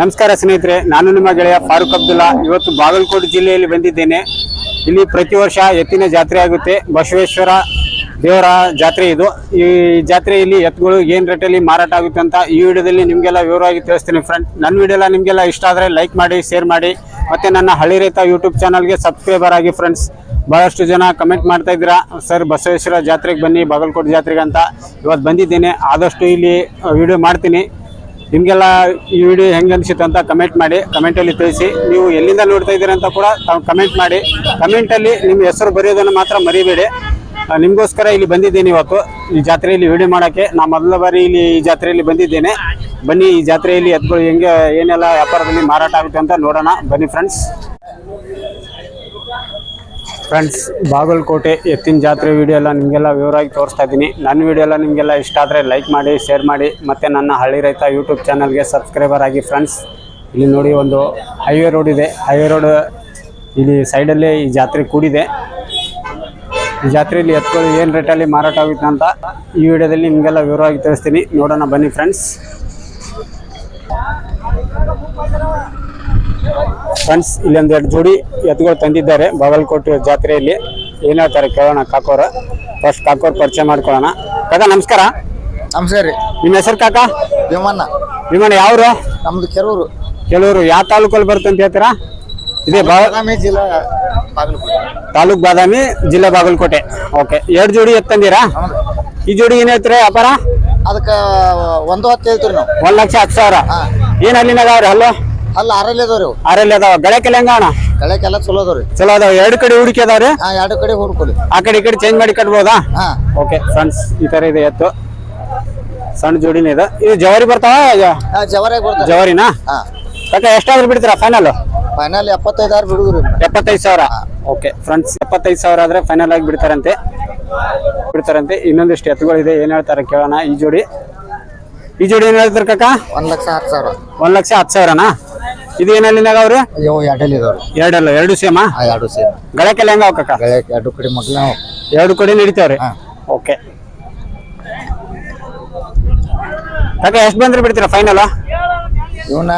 ನಮಸ್ಕಾರ ಸ್ನೇಹಿತರೆ, ನಾನು ನಿಮ್ಮ ಗೆಳೆಯ ಫಾರೂಕ್ ಅಬ್ದುಲ್ಲಾ. ಇವತ್ತು ಬಾಗಲಕೋಟೆ ಜಿಲ್ಲೆಯಲ್ಲಿ ಬಂದಿದ್ದೇನೆ. ಇಲ್ಲಿ ಪ್ರತಿ ವರ್ಷ ಎತ್ತಿನ ಜಾತ್ರೆ ಆಗುತ್ತೆ. ಬಸವೇಶ್ವರ ದೇವರ ಜಾತ್ರೆ ಇದು. ಈ ಜಾತ್ರೆಯಲ್ಲಿ ಎತ್ತುಗಳು ಏನು ರೇಟಲ್ಲಿ ಮಾರಾಟ ಆಗುತ್ತೆ ಅಂತ ಈ ವಿಡಿಯೋದಲ್ಲಿ ನಿಮಗೆಲ್ಲ ವಿವರವಾಗಿ ತಿಳಿಸ್ತೀನಿ ಫ್ರೆಂಡ್ ನನ್ನ ವಿಡಿಯೋಲ್ಲ ನಿಮಗೆಲ್ಲ ಇಷ್ಟ ಆದರೆ ಲೈಕ್ ಮಾಡಿ ಶೇರ್ ಮಾಡಿ. ಮತ್ತು ನನ್ನ ಹಳ್ಳಿ ರೈತ ಯೂಟ್ಯೂಬ್ ಚಾನಲ್ಗೆ ಸಬ್ಸ್ಕ್ರೈಬರ್ ಆಗಿ ಫ್ರೆಂಡ್ಸ್ ಭಾಳಷ್ಟು ಜನ ಕಮೆಂಟ್ ಮಾಡ್ತಾ ಇದ್ದೀರಾ. ಸರ್ ಬಸವೇಶ್ವರ ಜಾತ್ರೆಗೆ ಬನ್ನಿ, ಬಾಗಲಕೋಟೆ ಜಾತ್ರೆಗೆ ಅಂತ ಇವತ್ತು ಬಂದಿದ್ದೇನೆ. ಆದಷ್ಟು ಇಲ್ಲಿ ವಿಡಿಯೋ ಮಾಡ್ತೀನಿ. ನಿಮಗೆಲ್ಲ ಈ ವಿಡಿಯೋ ಹೆಂಗೆ ಅನಿಸುತ್ತೆ ಅಂತ ಕಮೆಂಟ್ ಮಾಡಿ ಕಮೆಂಟಲ್ಲಿ ತಿಳಿಸಿ. ನೀವು ಎಲ್ಲಿಂದ ನೋಡ್ತಾ ಇದ್ದೀರಾ ಅಂತ ಕೂಡ ತಾವು ಕಮೆಂಟ್ ಮಾಡಿ. ಕಮೆಂಟಲ್ಲಿ ನಿಮ್ಮ ಹೆಸರು ಬರೆಯೋದನ್ನು ಮಾತ್ರ ಮರಿಬೇಡಿ. ನಿಮಗೋಸ್ಕರ ಇಲ್ಲಿ ಬಂದಿದ್ದೇನೆ ಇವತ್ತು. ಈ ಜಾತ್ರೆಯಲ್ಲಿ ವಿಡಿಯೋ ಮಾಡೋಕ್ಕೆ. ನಾ ಮೊದಲ ಬಾರಿ ಇಲ್ಲಿ ಈ ಜಾತ್ರೆಯಲ್ಲಿ ಬಂದಿದ್ದೇನೆ. ಬನ್ನಿ, ಈ ಜಾತ್ರೆಯಲ್ಲಿ ಎತ್ಗಳು ಹೆಂಗೆ ಏನೆಲ್ಲ ವ್ಯಾಪಾರದಲ್ಲಿ ಮಾರಾಟ ಆಗುತ್ತೆ ಅಂತ ನೋಡೋಣ. ಬನ್ನಿ ಫ್ರೆಂಡ್ಸ್ ಫ್ರೆಂಡ್ಸ್ ಬಾಗಲಕೋಟೆ ಎತ್ತಿನ ಜಾತ್ರೆ ವಿಡಿಯೋ ಎಲ್ಲ ನಿಮಗೆಲ್ಲ ವಿವರವಾಗಿ ತೋರಿಸ್ತಾ ಇದ್ದೀನಿ. ನನ್ನ ವಿಡಿಯೋ ಎಲ್ಲ ನಿಮಗೆಲ್ಲ ಇಷ್ಟ ಆದರೆ ಲೈಕ್ ಮಾಡಿ ಶೇರ್ ಮಾಡಿ, ಮತ್ತು ನನ್ನ ಹಳ್ಳಿ ರೈತ ಯೂಟ್ಯೂಬ್ ಚಾನಲ್ಗೆ ಸಬ್ಸ್ಕ್ರೈಬರ್ ಆಗಿ ಫ್ರೆಂಡ್ಸ್ ಇಲ್ಲಿ ನೋಡಿ ಒಂದು ಹೈವೇ ರೋಡ್ ಇದೆ. ಹೈವೇ ರೋಡ್ ಇಲ್ಲಿ ಸೈಡಲ್ಲೇ ಈ ಜಾತ್ರೆ ಕೂಡಿದೆ. ಈ ಜಾತ್ರೆಯಲ್ಲಿ ಎತ್ಕೊಳ್ಳಿ, ಏನು ರೇಟಲ್ಲಿ ಮಾರಾಟ ಆಗುತ್ತೆ ಅಂತ ಈ ವಿಡಿಯೋದಲ್ಲಿ ನಿಮಗೆಲ್ಲ ವಿವರವಾಗಿ ತಿಳಿಸ್ತೀನಿ. ನೋಡೋಣ ಬನ್ನಿ ಫ್ರೆಂಡ್ಸ್ ಫ್ರೆಂಡ್ಸ್ ಇಲ್ಲಿ ಒಂದೆರಡು ಜೋಡಿ ಎತ್ತುಗಳು ತಂದಿದ್ದಾರೆ. ಬಾಗಲಕೋಟೆ ಜಾತ್ರೆಯಲ್ಲಿ. ಏನ್ ಹೇಳ್ತಾರೆ ಕೇಳೋಣ ಕಾಕೋರ. ಫಸ್ಟ್ ಕಾಕೋರ್ ಪರಿಚಯ ಮಾಡ್ಕೊಳ್ಳೋಣ. ಕಾಕ ನಮಸ್ಕಾರ. ನಮಸ್ಕಾರ ರೀ. ನಿಮ್ಮ ಹೆಸರು ಕಾಕ? ವಿಮಾನ ವಿಮಾನ ಯಾವ್ರು? ನಮ್ದು ಕೆಲವರು ಕೆಲವರು ಯಾವ ತಾಲೂಕಲ್ಲಿ ಬರುತ್ತೆ ಅಂತ ಹೇಳ್ತೀರಾ? ಇದೇ ಬಾದಾಮಿ ಜಿಲ್ಲಾ ಬಾಗಲಕೋಟೆ. ತಾಲೂಕ್ ಬಾದಾಮಿ ಜಿಲ್ಲಾ ಬಾಗಲಕೋಟೆ. ಓಕೆ ಎರಡು ಜೋಡಿ ಎತ್ತಂದಿರಾ ಈ ಜೋಡಿ ಏನ್ ಹೇಳ್ತೀರಾ ವ್ಯಾಪಾರ? ಅದಕ್ಕೆ ಒಂದು ಹತ್ತು ಹೇಳ್ತೀರಿ ನಾವು. ಒಂದ್ ಲಕ್ಷ ಹತ್ತು ಸಾವಿರ. ಏನು ಏನ್ ಅಲ್ಲಿನ ಅದಾವ್ರಿ ಅಲ್ಲೋ ಅಲ್ಲ ಆರಲ್ಲಿ ಅದಾವ್ರಿ ಅವು ಆರಲ್ಲಿ ಅದಾವ ಗಳಕ್ಕೆಲ್ಲ ಹೆಂಗ ಅಣ್ಣ? ಕಳೆಕೆಲ್ಲ ಚಲೋ ಅದಾವ್ರಿ. ಚಲೋ ಅದಾವ. ಎರಡು ಕಡೆ ಹೂಡಿಕೆ ಅದಾವ್ರಿ? ಹಾ ಎರಡು ಕಡೆ ಹುಡ್ಕೊಲಿ ಆ ಕಡೆ ಈ ಕಡೆ ಚೇಂಜ್ ಮಾಡಿ ಕಟ್ಬೋದಾ? ಹಾ. ಓಕೆ ಫ್ರೆಂಡ್ಸ್ ಈ ತರ ಇದೆ ಎತ್ತು. ಸಣ್ಣ ಜೋಡಿನೇ ಇದೆ. ಇದು ಜವಾರಿ ಬರ್ತಾವ? ಹಾ ಜವರಾಗಿ ಬರ್ತಾರೆ ಜವಾರಿನಾ? ಹಾ. ಕಾಕ ಎಷ್ಟಾದ್ರೂ ಬಿಡ್ತೀರಾ ಫೈನಲ್ ಫೈನಲ್ ಎಪ್ಪತ್ತೈದು ಆರು ಬಿಡುದ್ರಿ. ಎಪ್ಪತ್ತೈದು ಸಾವಿರ? ಓಕೆ ಫ್ರೆಂಡ್ಸ್ ಎಪ್ಪತ್ತೈದು ಸಾವಿರ ಆದ್ರೆ ಫೈನಲ್ ಆಗಿ ಬಿಡ್ತಾರಂತೆ. ಬಿಡ್ತಾರಂತೆ. ಇನ್ನೊಂದಿಷ್ಟು ಎತ್ತುಗಳಿದೆ. ಏನ್ ಹೇಳ್ತಾರೆ ಕೇಳೋಣ. ಈ ಜೋಡಿ. ಈ ಜೋಡಿ ಏನ್ ಹೇಳ್ತಾರೆ ಕಕ್ಕ ಒಂದ್ ಲಕ್ಷ ಹತ್ತು ಸಾವಿರ. ಒಂದ್ ಲಕ್ಷ ಹತ್ತು ಸಾವಿರನಾ? ಇದು ಏನಲ್ಲಿ ಅವ್ರು? ಅಯ್ಯೋ ಎರಡಲ್ಲಿ ಇದಾವ್ರಿ. ಎರಡಲ್ಲ ಎರಡು ಸೇಮ? ಎರಡು ಸೇಮ್. ಗಳಕ್ಕೆಲ್ಲ ಹೆಂಗ ಕಾಕ ಗಳೆ ಎರಡು ಕಡೆ ಮೊದಲ ಎರಡು ಕಡೆ ನಡೀತಾವ್ರಿ? ಹಾ. ಓಕೆ. ಕಾಕ ಎಷ್ಟು ಬಂದ್ರೆ ಬಿಡ್ತೀರಾ ಫೈನಲ್ ಇವನ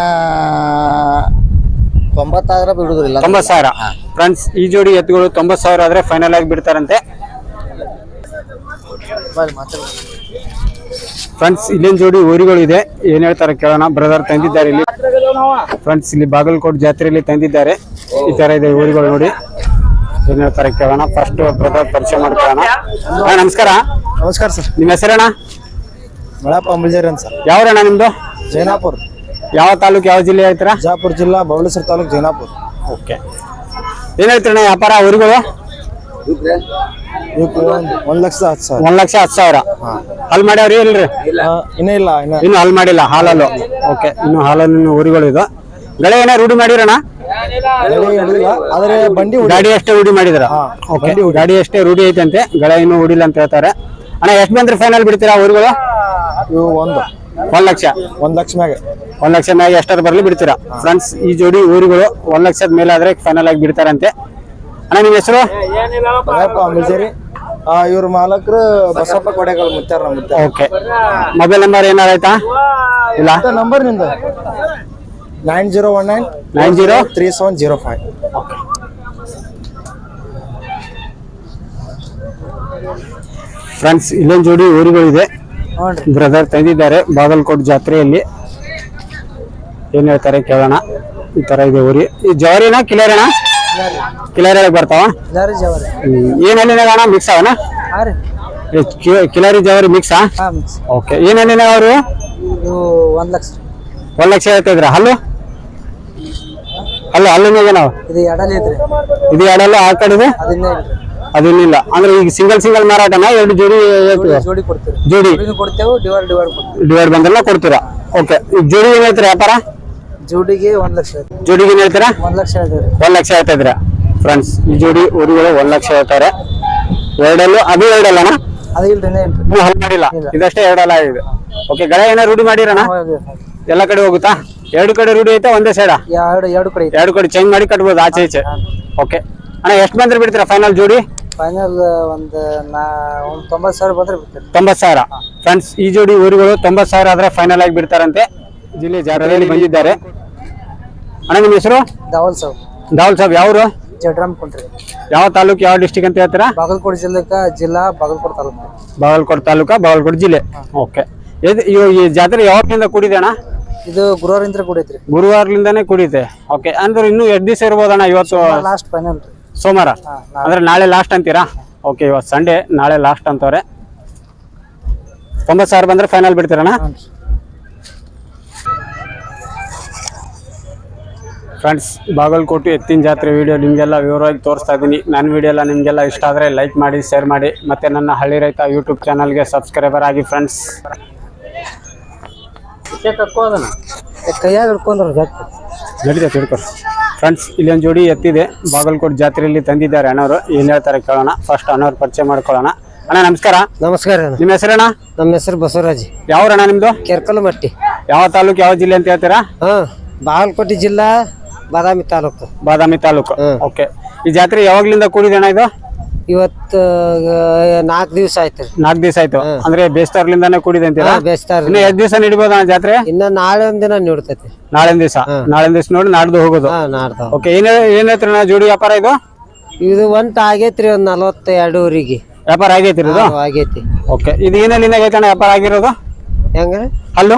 ತೊಂಬತ್ತಾದ್ರ ಬಿಡುದಿಲ್ಲ. ತೊಂಬತ್ತು ಸಾವಿರ. ಫ್ರೆಂಡ್ಸ್ ಈ ಜೋಡಿ ಎತ್ತುಗಳು ತೊಂಬತ್ತು ಸಾವಿರ ಆದ್ರೆ ಫೈನಲ್ ಆಗಿ ಬಿಡ್ತಾರಂತೆ. ಫ್ರೆಂಡ್ಸ್ ಇಲ್ಲಿನ ಜೋಡಿ ಊರುಗಳು ಇದೆ ಏನ್ ಹೇಳ್ತಾರೆ ಕೇಳೋಣ. ಬ್ರದರ್ ತಂದಿದ್ದಾರೆ ಇಲ್ಲಿ. ಫ್ರೆಂಡ್ಸ್ ಇಲ್ಲಿ ಬಾಗಲಕೋಟೆ ಜಾತ್ರೆಯಲ್ಲಿ ತಂದಿದ್ದಾರೆ. ಈ ತರ ಇದೆ ಊರುಗಳು ನೋಡಿ. ಏನ್ ಹೇಳ್ತಾರೆ ಕೇಳೋಣ. ಫಸ್ಟ್ ಬ್ರದರ್ ಪರಿಚಯ ಮಾಡ್ಕೊಳ್ಳೋಣ. ನಮಸ್ಕಾರ. ನಮಸ್ಕಾರ ಸರ್. ನಿಮ್ಮ ಹೆಸರಣ್ಣ? ಅಂಬಲ್ಜೇರಿ ಅಂತ ಸರ್. ಯಾವ್ರಣ್ಣ ನಿಮ್ದು? ಜೈನಾಪುರ್. ಯಾವ ತಾಲೂಕು ಯಾವ ಜಿಲ್ಲೆ ಹೇಳ್ತೀರಾ? ಜಾಪುರ್ ಜಿಲ್ಲಾ ಬವಳೇಶ್ವರ ತಾಲೂಕು ಜೈನಾಪುರ್. ಓಕೆ ಏನ್ ಹೇಳ್ತೀರಣ್ಣ ವ್ಯಾಪಾರ ಊರುಗಳು? ಒಂದ್ ಲಕ್ಷ ಹತ್ತು ಸಾವಿರ. ಒಂದ್ ಲಕ್ಷ ಹತ್ತು ಸಾವಿರ. ಹಲ್ ಮಾಡ್ಯಾವ್ರಿ ಇಲ್ರಿ? ಇನ್ನೂ ಇಲ್ಲ ಇನ್ನ. ಇನ್ನು ಹಲ್ ಮಾಡಿಲ್ಲ ಹಾಲಲ್ಲು. ಓಕೆ ಇನ್ನು ಹಾಲಲ್ಲಿ ಊರಿಗಳು ಇದು ಗಳೆ ಏನೋ ರೂಢಿ ಹಿಡಿದಿಲ್ಲ ಆದ್ರೆ ಬಂಡಿ ಗಾಡಿ ಅಷ್ಟೇ ರೂಢಿ ಮಾಡಿದ್ರ? ಹಾ, ಓಕೆ ಗಾಡಿ ಅಷ್ಟೇ ರೂಢಿ ಐತಂತೆ ಗಳೆ ಇನ್ನೂ ಉಡಿಲ್ಲ ಅಂತ ಹೇಳ್ತಾರೆ. ಅಣ್ಣ ಎಷ್ಟು ಬಂದ್ರೆ ಫೈನಲ್ ಬಿಡ್ತೀರಾ ಊರುಗಳು? ಇವು ಒಂದು. ಒಂದ್ ಲಕ್ಷ. ಒಂದ್ ಲಕ್ಷ ಮ್ಯಾಗ. ಒಂದ್ ಲಕ್ಷ ಮ್ಯಾಗ ಎಷ್ಟಾರು ಬರ್ಲಿ ಬಿಡ್ತೀರಾ? ಫ್ರೆಂಡ್ಸ್ ಈ ಜೋಡಿ ಊರುಗಳು ಒಂದ್ ಲಕ್ಷದ ಮೇಲೆ ಆದ್ರೆ ಫೈನಲ್ ಆಗಿ ಬಿಡ್ತಾರಂತೆ. ಅಣ್ಣ ನಿಮ್ಮ ಹೆಸರು? ಅಂಬಲ್ಜೇರಿ ಇವ್ರ ಮಾಲಕರು ಬಸಪ್ಪ ಕೊಡೆಗಳು ಮುತ್ತಾರ ನಮ್ಮ ಓಕೆ. ಮೊಬೈಲ್ ನಂಬರ್ ಏನಾರ ಆಯ್ತಾ? ಇಲ್ಲ. ನಂಬರ್ನಿಂದ? Nine zero one nine nine zero? Three seven zero five. Friends ಇಲ್ಲೊಂದು ಜೋಡಿ ಊರುಗಳಿದೆ. ಬ್ರದರ್ ತಂದಿದ್ದಾರೆ ಬಾಗಲಕೋಟ್ ಜಾತ್ರೆಯಲ್ಲಿ. ಏನ್ ಹೇಳ್ತಾರೆ ಕೇಳೋಣ. ಈ ತರ ಇದೆ ಊರಿ. ಈ ಜವರಿನ ಕಿಲೇರಿನ ಕಿಲೇರಿ ಬರ್ತಾವ? ಏನಲ್ಲಿ ಅಣ್ಣ ಮಿಕ್ಸ್ ಅವನ? ಕಿಲಾರಿ ಜವರಿ ಮಿಕ್ಸಾ ಹಾಂ ಓಕೆ ಏನಲ್ಲಿ ಅವರು? ಒಂದ್ ಲಕ್ಷ ಒಂದ್ ಲಕ್ಷ ಹೇಳ್ತಿದ್ರ ಹಲ್ಲು? ಅಲ್ಲ ಹಲ್ಲಿನ ನಾವು ಇದು ಎಡಲ್ ಐತ್ರಿ. ಇದು ಎರಡಲ್ಲ ಆ ಕಡೆ ಅದಿಲ್ಲ ಅದೇನಿಲ್ಲ ಅಂದ್ರೆ ಈಗ ಸಿಂಗಲ್ ಸಿಂಗಲ್ ಮಾರಾಟನ ಎರಡು ಜೋಡಿ ಜೋಡಿ ಕೊಡ್ತೀವಿ. ಜೋಡಿ. ಕೊಡ್ತೇವೆ ಡಿವೈಡ್ ಡಿವೈಡ್ ಡಿವೈಡ್ ಬಂದೆಲ್ಲ ಕೊಡ್ತೀರಾ? ಓಕೆ ಈಗ ಜೋಡಿ ಏನ್ ಹೇಳ್ತೀರಾ ವ್ಯಾಪಾರ? ಜೋಡಿಗೆ ಒಂದ್ ಲಕ್ಷ ಜೋಡಿಗೆ ಏನ್ ಹೇಳ್ತೀರಾ? ಒಂದ್ ಲಕ್ಷ ಹೇಳ್ತೀವಿ ಒಂದ್ ಲಕ್ಷ ಹೇಳ್ತಾ ಇದ್ರ ಫ್ರೆಂಡ್ಸ್ ಈ ಜೋಡಿ ಊರುಗಳು ಒಂದ್ ಲಕ್ಷ ಹೇಳ್ತಾರೆ. ಎರಡಲ್ಲೂ ಅದು ಎರಡಲ್ಲ ಅದು ಇಲ್ರಿ ಇನ್ನೇ ಇಲ್ರಿ. ನೀವು ಹಲ್ ಮಾಡಿಲ್ಲ. ಇಲ್ಲ. ಇದಷ್ಟೇ ಎರಡಲ್ಲ ಇದೆ. ಓಕೆ ಗಳೆ ಏನೋ ರೂಢಿ ಮಾಡಿರಣ ಎಲ್ಲ ಕಡೆ ಹೋಗುತ್ತಾ? ಎರಡು ಕಡೆ ರೂಢಿ ಐತೆ ಒಂದೇ ಸೈಡ ಎರಡು ಎರಡು ಕಡೆ ಐತಿ. ಎರಡು ಕಡೆ ಚೇಂಜ್ ಮಾಡಿ ಕಟ್ಬೋದು ಆಚೆ ಈಚೆ. ಓಕೆ ಅಣ್ಣ ಎಷ್ಟು ಬಂದ್ರೆ ಬಿಡ್ತೀರಾ ಫೈನಲ್ ಜೋಡಿ? ಫೈನಲ್ ಒಂದ್ ನಾ ಒಂದ್ ತೊಂಬತ್ತು ಸಾವಿರ ಬಂದ್ರೆ ಬಿಡ್ತೀರಿ ತೊಂಬತ್ ಸಾವಿರ. ಫ್ರೆಂಡ್ಸ್ ಈ ಜೋಡಿ ಊರುಗಳು ತೊಂಬತ್ ಸಾವಿರ ಆದ್ರೆ ಫೈನಲ್ ಆಗಿ ಬಿಡ್ತಾರಂತೆ. ಜಿಲ್ಲೆ ಜಾತ್ರೆಯಲ್ಲಿ ಬಂದಿದ್ದಾರೆ. ಅಣ್ಣ ನಿಮ್ಮ ಹೆಸರು? ದಾವಲ್ ಸಾಬ್. ದಾವಲ್ ಸಾಬ್ ಯಾವರು? ಜಡ್ರಾಮ್ ಕೊಂಡ್ರಿ ಯಾವ ತಾಲೂಕು ಯಾವ ಡಿಸ್ಟಿಕ್ ಅಂತ ಹೇಳ್ತೀರಾ? ಬಾಗಲಕೋಟೆ ಜಿಲ್ಲೆ ಜಿಲ್ಲಾ ಬಾಗಲಕೋಟೆ ತಾಲೂಕು. ಬಾಗಲಕೋಟೆ ತಾಲೂಕಾ ಬಾಗಲಕೋಟೆ ಜಿಲ್ಲೆ. ಓಕೆ. ಇದು ಈ ಜಾತ್ರೆ ಯಾವಾಗಿಂದ ಕೂಡಿದೆ ಅಣ್ಣ? ಇದು ಗುರುವಾರಿಂದ ಕೂಡೈತ್ರಿ. ಗುರುವಾರಲಿಂದಾನೇ ಕುಡಿಯುತ್ತೆ ಓಕೆ. ಅಂದ್ರೆ ಇನ್ನೂ ಎಷ್ಟು ದಿವಸ ಇರ್ಬೋದಣ್ಣ ಇವತ್ತು? ಲಾಸ್ಟ್ ಫೈನಲ್ ಸೋಮವಾರ? ಅಂದ್ರೆ ನಾಳೆ ಲಾಸ್ಟ್ ಅಂತೀರಾ? ಓಕೆ ಇವತ್ತು ಸಂಡೇ ನಾಳೆ ಲಾಸ್ಟ್ ಅಂತವ್ರೆ. ತೊಂಬತ್ತು ಸಾವಿರ ಬಂದ್ರೆ ಫೈನಲ್ ಬಿಡ್ತೀರಣ್ಣ? ಫ್ರೆಂಡ್ಸ್ ಬಾಗಲಕೋಟೆ ಎತ್ತಿನ ಜಾತ್ರೆ ವಿಡಿಯೋ ನಿಮಗೆಲ್ಲ ವಿವರವಾಗಿ ತೋರಿಸ್ತಾ ಇದ್ದೀನಿ. ನನ್ನ ವಿಡಿಯೋ ಎಲ್ಲ ನಿಮಗೆಲ್ಲ ಇಷ್ಟ ಆದರೆ ಲೈಕ್ ಮಾಡಿ ಶೇರ್ ಮಾಡಿ ಮತ್ತು ನನ್ನ ಹಳ್ಳಿ ರೈತ ಯೂಟ್ಯೂಬ್ ಚಾನಲ್ಗೆ ಸಬ್ಸ್ಕ್ರೈಬರ್ ಆಗಿ ಫ್ರೆಂಡ್ಸ್ ಕೈಯಾಗ ಹಿಡ್ಕೊಂಡ್ರ ತಿಳ್ಕೊ. ಫ್ರೆಂಡ್ಸ್ ಇಲ್ಲೊಂದು ಜೋಡಿ ಎತ್ತಿದೆ. ಬಾಗಲಕೋಟೆ ಜಾತ್ರೆಯಲ್ಲಿ ತಂದಿದ್ದಾರೆ ಅಣ್ಣವರು. ಏನು ಹೇಳ್ತಾರೆ ಕೇಳೋಣ. ಫಸ್ಟ್ ಅಣ್ಣವ್ರು ಪರಿಚಯ ಮಾಡ್ಕೊಳ್ಳೋಣ. ಅಣ್ಣ ನಮಸ್ಕಾರ. ನಮಸ್ಕಾರ ಅಣ್ಣ. ನಿಮ್ಮ ಹೆಸರಣ್ಣ? ನಮ್ಮ ಹೆಸರು ಬಸವರಾಜ್. ಯಾವ್ರಣ್ಣ ನಿಮ್ಮದು ಕೆರ್ಕಲ್ಲು ಮಟ್ಟಿ. ಯಾವ ತಾಲೂಕು ಯಾವ ಜಿಲ್ಲೆ ಅಂತ ಹೇಳ್ತೀರಾ? ಹಾ ಬಾಗಲಕೋಟೆ ಜಿಲ್ಲಾ ಬಾದಾಮಿ ತಾಲೂಕು. ಬಾದಾಮಿ ತಾಲೂಕು. ಹ್ಮ್. ಓಕೆ. ಈ ಜಾತ್ರೆ ಯಾವಾಗ್ಲಿಂದ ಕೂಡಿದೆ ಅಣ್ಣ ಇದು? ಇವತ್ತು ನಾಲ್ಕು ದಿವಸ ಆಯ್ತು ರೀ. ನಾಲ್ಕು ದಿವಸ ಆಯ್ತು. ಅಂದ್ರೆ ಬೇಸ್ತಾರ್ಲಿಂದ ಕೂಡಿದೆ ಅಂತೀರಾ? ಬೇಸ್ತಾರ ಇನ್ನು ಎಷ್ಟು ದಿವಸ ನಡಿಬೋದು ಅಣ್ಣ ಜಾತ್ರೆ? ಇನ್ನ ನಾಳೆ ದಿನ ನೀಡ್ತೈತಿ. ನಾಳೆ ದಿವಸ? ನಾಳೆ ದಿವಸ ನೋಡಿ ನಾಡ್ದು ಹೋಗೋದು. ಹಾ ಓಕೆ ಏನ್ ಏನ್ ಹೇಳ್ತೀರಿ ಅಣ್ಣ ಜೋಡಿ ವ್ಯಾಪಾರ ಇದು? ಇದು ಒಂಟ ಆಗೈತ್ರಿ ಒಂದ್ ನಲವತ್ತ ಎರಡೂವರೆಗೆ ವ್ಯಾಪಾರ ಆಗೈತಿ ಇದು ಆಗೈತಿ. ಓಕೆ ಇದು ಏನೇನಿಂದ ಆಗೈತೆ ಅಣ್ಣ ವ್ಯಾಪಾರ ಆಗಿರೋದು? ಹೆಂಗ್ರಿ? ಅಲ್ಲೂ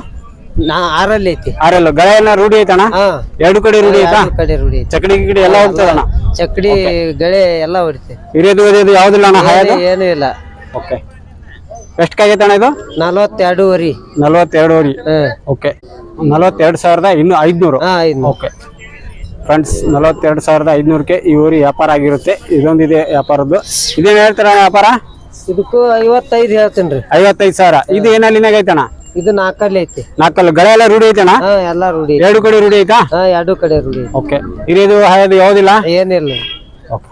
ನಾ ಆರಲ್ಲಿ ಐತಿ. ಆರಲ್ಲ. ಗಳೆ ಏನ ರೂಢಿ ಐತಣ್ಣ? ಹಾ. ಎರಡು ಕಡೆ ರೂಢಿ ಐತಾ? ಕಡೆ ರೂಢಿ ಐತಿ. ಚಕಡಿ ಗಿಡಿ ಎಲ್ಲ ಹೋಗ್ತದಣ್ಣ? ಚಕ್ಕಡಿ ಗಳೆ ಎಲ್ಲ ಹೊಡಿತೆ. ಹಿರಿಯದು ಹಿರಿಯದು ಯಾವ್ದಿಲ್ಲ ಅಣ್ಣ ಹಾಯದು? ಏನು ಇಲ್ಲ. ಓಕೆ. ಎಷ್ಟು ಆಗೈತೆ ಅಣ್ಣ ಇದು? ನಲವತ್ತೆರಡೂವರೆ. ನಲವತ್ತೆರಡುವರೆ. ಹ್ಮ್ ಓಕೆ. ನಲವತ್ತೆರಡು ಸಾವಿರದ ಇನ್ನು ಐದುನೂರು. ಹಾ ಐದು ಓಕೆ. ಫ್ರೆಂಡ್ಸ್ ನಲವತ್ತೆರಡು ಸಾವಿರದ ಐದ್ನೂರಕ್ಕೆ ಈ ಊರಿ ವ್ಯಾಪಾರ ಆಗಿರುತ್ತೆ. ಇದೊಂದಿದೆ ವ್ಯಾಪಾರದ್ದು. ಇದೇನು ಹೇಳ್ತಾರ ವ್ಯಾಪಾರ? ಇದಕ್ಕೂ ಐವತ್ತೈದು ಹೇಳ್ತೀನಿ ರೀ. ಐವತ್ತೈದು ಸಾವಿರ. ಇದು ಏನಲ್ಲಿ ಐತಣ್ಣ ಇದು ನಾಲ್ಕಲ್ಲಿ ಐತಿ. ನಾಲ್ಕಲ್ಲು ಗಳೆ ಎಲ್ಲ ರೂಢಿ ಐತೆ ಹಾ ಎಲ್ಲ ರೂಢಿ. ಎರಡು ಕಡೆ ರೂಢಿ ಐತಾ? ಹಾ ಎರಡು ಕಡೆ ರೂಢಿ. ಓಕೆ. ಹಿರಿಯದು ಹಾಯದು ಯಾವುದಿಲ್ಲ? ಏನಿಲ್ಲ. ಓಕೆ.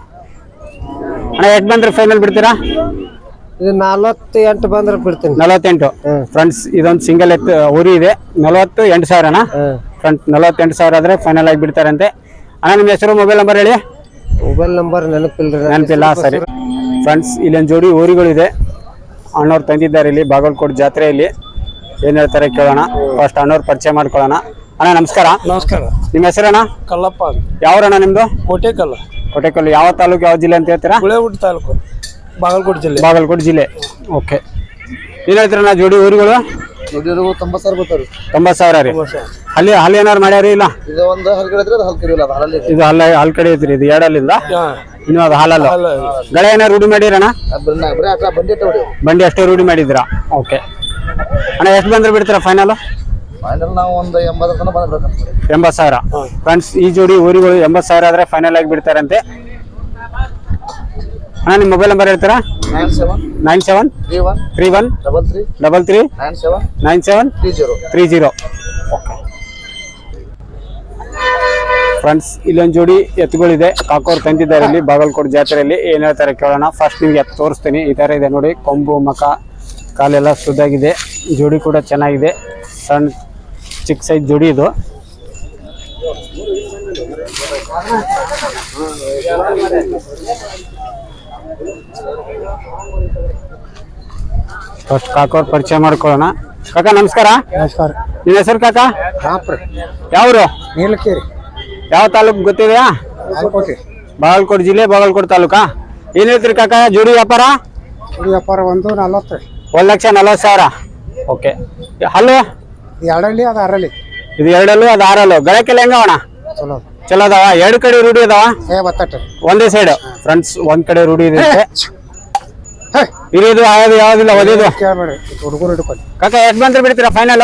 ಅಣ್ಣ ಎಷ್ಟು ಬಂದ್ರೆ ಫೈನಲ್ ಬಿಡ್ತೀರಾ? ಇದು ನಲವತ್ತು ಎಂಟು ಬಂದ್ರೆ ಬಿಡ್ತೀನಿ. ನಲವತ್ತೆಂಟು. ಫ್ರೆಂಡ್ಸ್ ಇದೊಂದು ಸಿಂಗಲ್ ಎತ್ತು ಊರಿ ಇದೆ. ನಲವತ್ತು ಎಂಟು ಸಾವಿರನಾ ಫ್ರೆಂಡ್ ಫ್ರೆಂಡ್ಸ್ ನಲವತ್ತೆಂಟು ಸಾವಿರ ಆದರೆ ಫೈನಲ್ ಆಗಿ ಬಿಡ್ತಾರಂತೆ. ಅಣ್ಣ ನಿಮ್ಮ ಹೆಸರು ಮೊಬೈಲ್ ನಂಬರ್ ಹೇಳಿ. ಮೊಬೈಲ್ ನಂಬರ್ ನೆನಪಿಲ್ಲ ನೆನಪಿಲ್ಲ ಸರಿ. ಫ್ರೆಂಡ್ಸ್ ಇಲ್ಲೊಂದು ಜೋಡಿ ಊರುಗಳಿದೆ. ಅಣ್ಣವ್ರು ತಂದಿದ್ದಾರೆ ಇಲ್ಲಿ ಬಾಗಲಕೋಟೆ ಜಾತ್ರೆಯಲ್ಲಿ. ಏನು ಹೇಳ್ತಾರೆ ಕೇಳೋಣ. ಫಸ್ಟ್ ಅಣ್ಣವ್ರ ಪರಿಚಯ ಮಾಡ್ಕೊಳ್ಳೋಣ. ಅಣ್ಣ ನಮಸ್ಕಾರ. ನಮಸ್ಕಾರ. ನಿಮ್ಮ ಹೆಸರಣ್ಣ? ಕಲ್ಲಪ್ಪ ಯಾವ್ರಣ್ಣ ನಿಮ್ಮದು ಕೋಟೆಕಲ್ಲ. ಕೋಟೆಕಲ್ಲು. ಯಾವ ತಾಲೂಕು ಯಾವ ಜಿಲ್ಲೆ ಅಂತ ಹೇಳ್ತೀರಾ? ಗುಳೇಗುಡ್ಡ ತಾಲೂಕು ಬಾಗಲಕೋಟೆ ಜಿಲ್ಲೆ. ಬಾಗಲಕೋಟೆ ಜಿಲ್ಲೆ. ಓಕೆ. ಏನ್ ಹೇಳ್ತೀರಣ್ಣ ಜೋಡಿ ಊರುಗಳು? ತೊಂಬತ್ತು ಸಾವಿರ ಬರ್ತಾರೆ ತೊಂಬತ್ತು ಸಾವಿರ ರೀ. ಅಲ್ಲಿ ಅಲ್ಲಿ ಏನಾರು ಮಾಡ್ಯಾರಿ ಇಲ್ಲ? ಇದು ಒಂದು ಹಲ್ಕಡೆ ಇದ್ರೆ ಅದು ಹಲ್ಕಡೆ ಇಲ್ಲ ಅದು ಹಲಲ್ಲಿ ಇದು. ಅಲ್ಲ ಅಲ್ಲಿ ಕಡೆ ಐತ್ರಿ ಇದು ಎರಡಲ್ಲಿಂದ ಇನ್ನು ಅದು ಹಾಲಲ್ಲ? ಗಳೆ ಏನಾರು ರೂಢಿ ಮಾಡಿರಣ್ಣ? ಬಂಡಿ ಅಷ್ಟೇ ರೂಢಿ ಮಾಡಿದ್ರಾ ಓಕೆ. ಅಣ್ಣ ಎಷ್ಟು ಬಂದ್ರೆ ಬಿಡ್ತೀರಾ ಫೈನಲ್ ಫೈನಲ್ ನಾವು ಒಂದು ಎಂಬತ್ತರ ತನಕ ಬಂದ್ರೆ ಎಂಬತ್ತು ಸಾವಿರ. ಫ್ರೆಂಡ್ಸ್ ಈ ಜೋಡಿ ಊರಿಗಳು ಎಂಬತ್ತು ಸಾವಿರ ಆದರೆ ಫೈನಲ್ ಆಗಿ ಬಿಡ್ತಾರಂತೆ. ಅಣ್ಣ ನಿಮ್ಮ ಮೊಬೈಲ್ ನಂಬರ್ ಹೇಳ್ತೀರಾ? Nine seven nine seven three one three one double three double three nine seven nine seven three zero three zero friends ಇಲ್ಲೊಂದು ಜೋಡಿ ಎತ್ತುಗಳಿದೆ. ಕಾಕೋರ್ ತಂದಿದ್ದಾರೆ ಇಲ್ಲಿ ಬಾಗಲಕೋಟೆ ಜಾತ್ರೆಯಲ್ಲಿ. ಏನು ಹೇಳ್ತಾರೆ ಕೇಳೋಣ. ಫಸ್ಟ್ ನಿಮ್ಗೆ ಎತ್ತು ತೋರಿಸ್ತೀನಿ. ಈ ಥರ ಇದೆ ನೋಡಿ. ಕೊಂಬು ಮಕ ಕಾಲೆಲ್ಲ ಸುದ್ದಾಗಿದೆ. ಜೋಡಿ ಕೂಡ ಚೆನ್ನಾಗಿದೆ. ಸಣ್ಣ ಚಿಕ್ಕ ಸೈಜ್ ಜೋಡಿ ಇದು. ಫಸ್ಟ್ ಕಾಕೋರ್ ಪರಿಚಯ ಮಾಡ್ಕೊಳ್ಳೋಣ. ಕಾಕ ನಮಸ್ಕಾರ. ನಮಸ್ಕಾರ. ನಿಮ್ಮ ಹೆಸರು ಕಾಕ? ಯಾವ್ರು? ನೀಲಕೇರಿ. ಯಾವ ತಾಲೂಕು ಗೊತ್ತಿದೆಯಾ? ಬಾಗಲಕೋಟೆ. ಬಾಗಲಕೋಟೆ ಜಿಲ್ಲೆ ಬಾಗಲಕೋಟೆ ತಾಲೂಕಾ? ಏನ್ ಹೇಳ್ತೀರಿ ಕಾಕ ಜೋಡಿ ವ್ಯಾಪಾರ? ಜೋಡಿ ವ್ಯಾಪಾರ ಒಂದು ನಲವತ್ತು. ಒಂದ್ ಲಕ್ಷ ನಲ್ವತ್ತು ಸಾವಿರ. ಓಕೆ. ಹಲೋ ಎರಡಲ್ಲಿ ಅದು ಆರಲ್ಲಿ ಇದು ಎರಡಲ್ಲೂ ಅದು ಆರಲ್ಲು ಗಳಕ್ಕೆಲ್ಲ ಅಣ್ಣ? ಚಲೋ. ಚಲೋ ಅದಾವ? ಎರಡು ಕಡೆ ರೂಢಿ ಅದಾವ? ಏ ಬತ್ತಟ್ಟು ಒಂದೇ ಸೈಡ್ ಫ್ರೆಂಡ್ಸ್ ಒಂದ್ ಕಡೆ ರೂಢಿ ಇದೆ ಇರೋದು ಆಗೋದು ಯಾವ್ದಿಲ್ಲ ಒದೇದು. ಕೇಳಬೇಡಿ ಹುಡುಗರು ಹಿಡ್ಕೊಳ್ಳಿ. ಕಾಕ ಎಷ್ಟು ಬಂದ್ರೆ ಬಿಡ್ತೀರಾ ಫೈನಲ್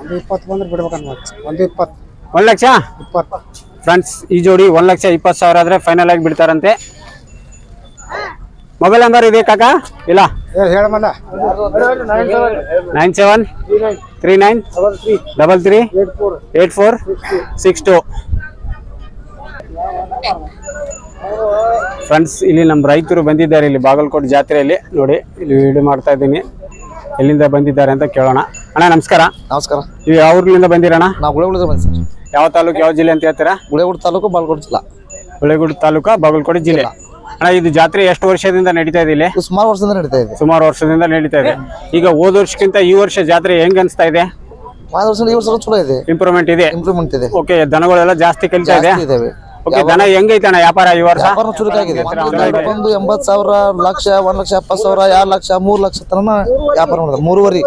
ಒಂದು ಇಪ್ಪತ್ತು ಬಂದ್ರೆ ಬಿಡ್ಬೇಕು ಒಂದು ಇಪ್ಪತ್ತು. ಒಂದ್ ಲಕ್ಷ? ಇಪ್ಪತ್ತು. ಫ್ರೆಂಡ್ಸ್ ಈ ಜೋಡಿ ಒಂದ್ ಲಕ್ಷ ಇಪ್ಪತ್ತು ಸಾವಿರ ಆದ್ರೆ ಫೈನಲ್ ಆಗಿ ಬಿಡ್ತಾರಂತೆ. ಮೊಬೈಲ್ ನಂಬರ್ ಇದೆ ಕಾಕ? ಇಲ್ಲ. ಹೇಳಮಲ್ಲ nine seven three nine double three eight four six two. Friends ಇಲ್ಲಿ ನಮ್ಮ ರೈತರು ಬಂದಿದ್ದಾರೆ ಇಲ್ಲಿ ಬಾಗಲಕೋಟೆ ಜಾತ್ರೆಯಲ್ಲಿ. ನೋಡಿ ಇಲ್ಲಿ ವಿಡಿಯೋ ಮಾಡ್ತಾ ಇದ್ದೀನಿ. ಎಲ್ಲಿಂದ ಬಂದಿದ್ದಾರೆ ಅಂತ ಕೇಳೋಣ. ಅಣ್ಣ ನಮಸ್ಕಾರ. ನಮಸ್ಕಾರ. ನೀವು ಯಾವ ಊರಿನಿಂದ ಬಂದಿರಣ್ಣ? ನಾವು ಗುಳೇಗುಡ್ದ ಬಂದಿ ಸರ್. ಯಾವ ತಾಲೂಕು ಯಾವ ಜಿಲ್ಲೆ ಅಂತ ಹೇಳ್ತೀರಾ? ಗುಳೆಗುಡ್ ತಾಲೂಕು ಬಾಗಲಕೋಟೆ ಜಿಲ್ಲಾ. ಗುಳೆಗುಡ್ ತಾಲೂಕು ಬಾಗಲಕೋಟೆ ಜಿಲ್ಲೆ. ಅಣ್ಣ ಇದು ಜಾತ್ರೆ ಎಷ್ಟು ವರ್ಷದಿಂದ ನಡೀತಾ ಇದೆ ಇಲ್ಲಿ? ಸುಮಾರು ವರ್ಷದಿಂದ ನಡೀತಾ ಇದೆ. ಸುಮಾರು ವರ್ಷದಿಂದ ನಡೀತಾ ಇದೆ. ಈಗ ಹೋದ ವರ್ಷಕ್ಕಿಂತ ಈ ವರ್ಷ ಜಾತ್ರೆ ಹೆಂಗ್ ಅನ್ಸ್ತಾ ಇದೆ? ಹೋದ ವರ್ಷ ಈ ವರ್ಷ ಚಲೋ ಇದೆ. ಇಂಪ್ರೂವ್ಮೆಂಟ್ ಇದೆ? ಇಂಪ್ರೂವ್ಮೆಂಟ್ ಇದೆ. ಓಕೆ ದನಗಳೆಲ್ಲ ಜಾಸ್ತಿ ಕಲಿತಾ ಇದೆ? ಇದಾವೆ. ಓಕೆ ದನ ಹೆಂಗೈತೆ ಅಣ್ಣ ವ್ಯಾಪಾರ ಈ ವರ್ಷ? ವ್ಯಾಪಾರ ಚುರುಕಾಗಿದೆ. ಒಂದು ಎಂಬತ್ ಸಾವಿರ ಲಕ್ಷ ಒಂದ್ ಲಕ್ಷ ಎಪ್ಪತ್ತು ಸಾವಿರ ಎರಡು ಲಕ್ಷ ಮೂರು ಲಕ್ಷ ತನ ವ್ಯಾಪಾರ ಮಾಡಿದ ಮೂರುವರೆ.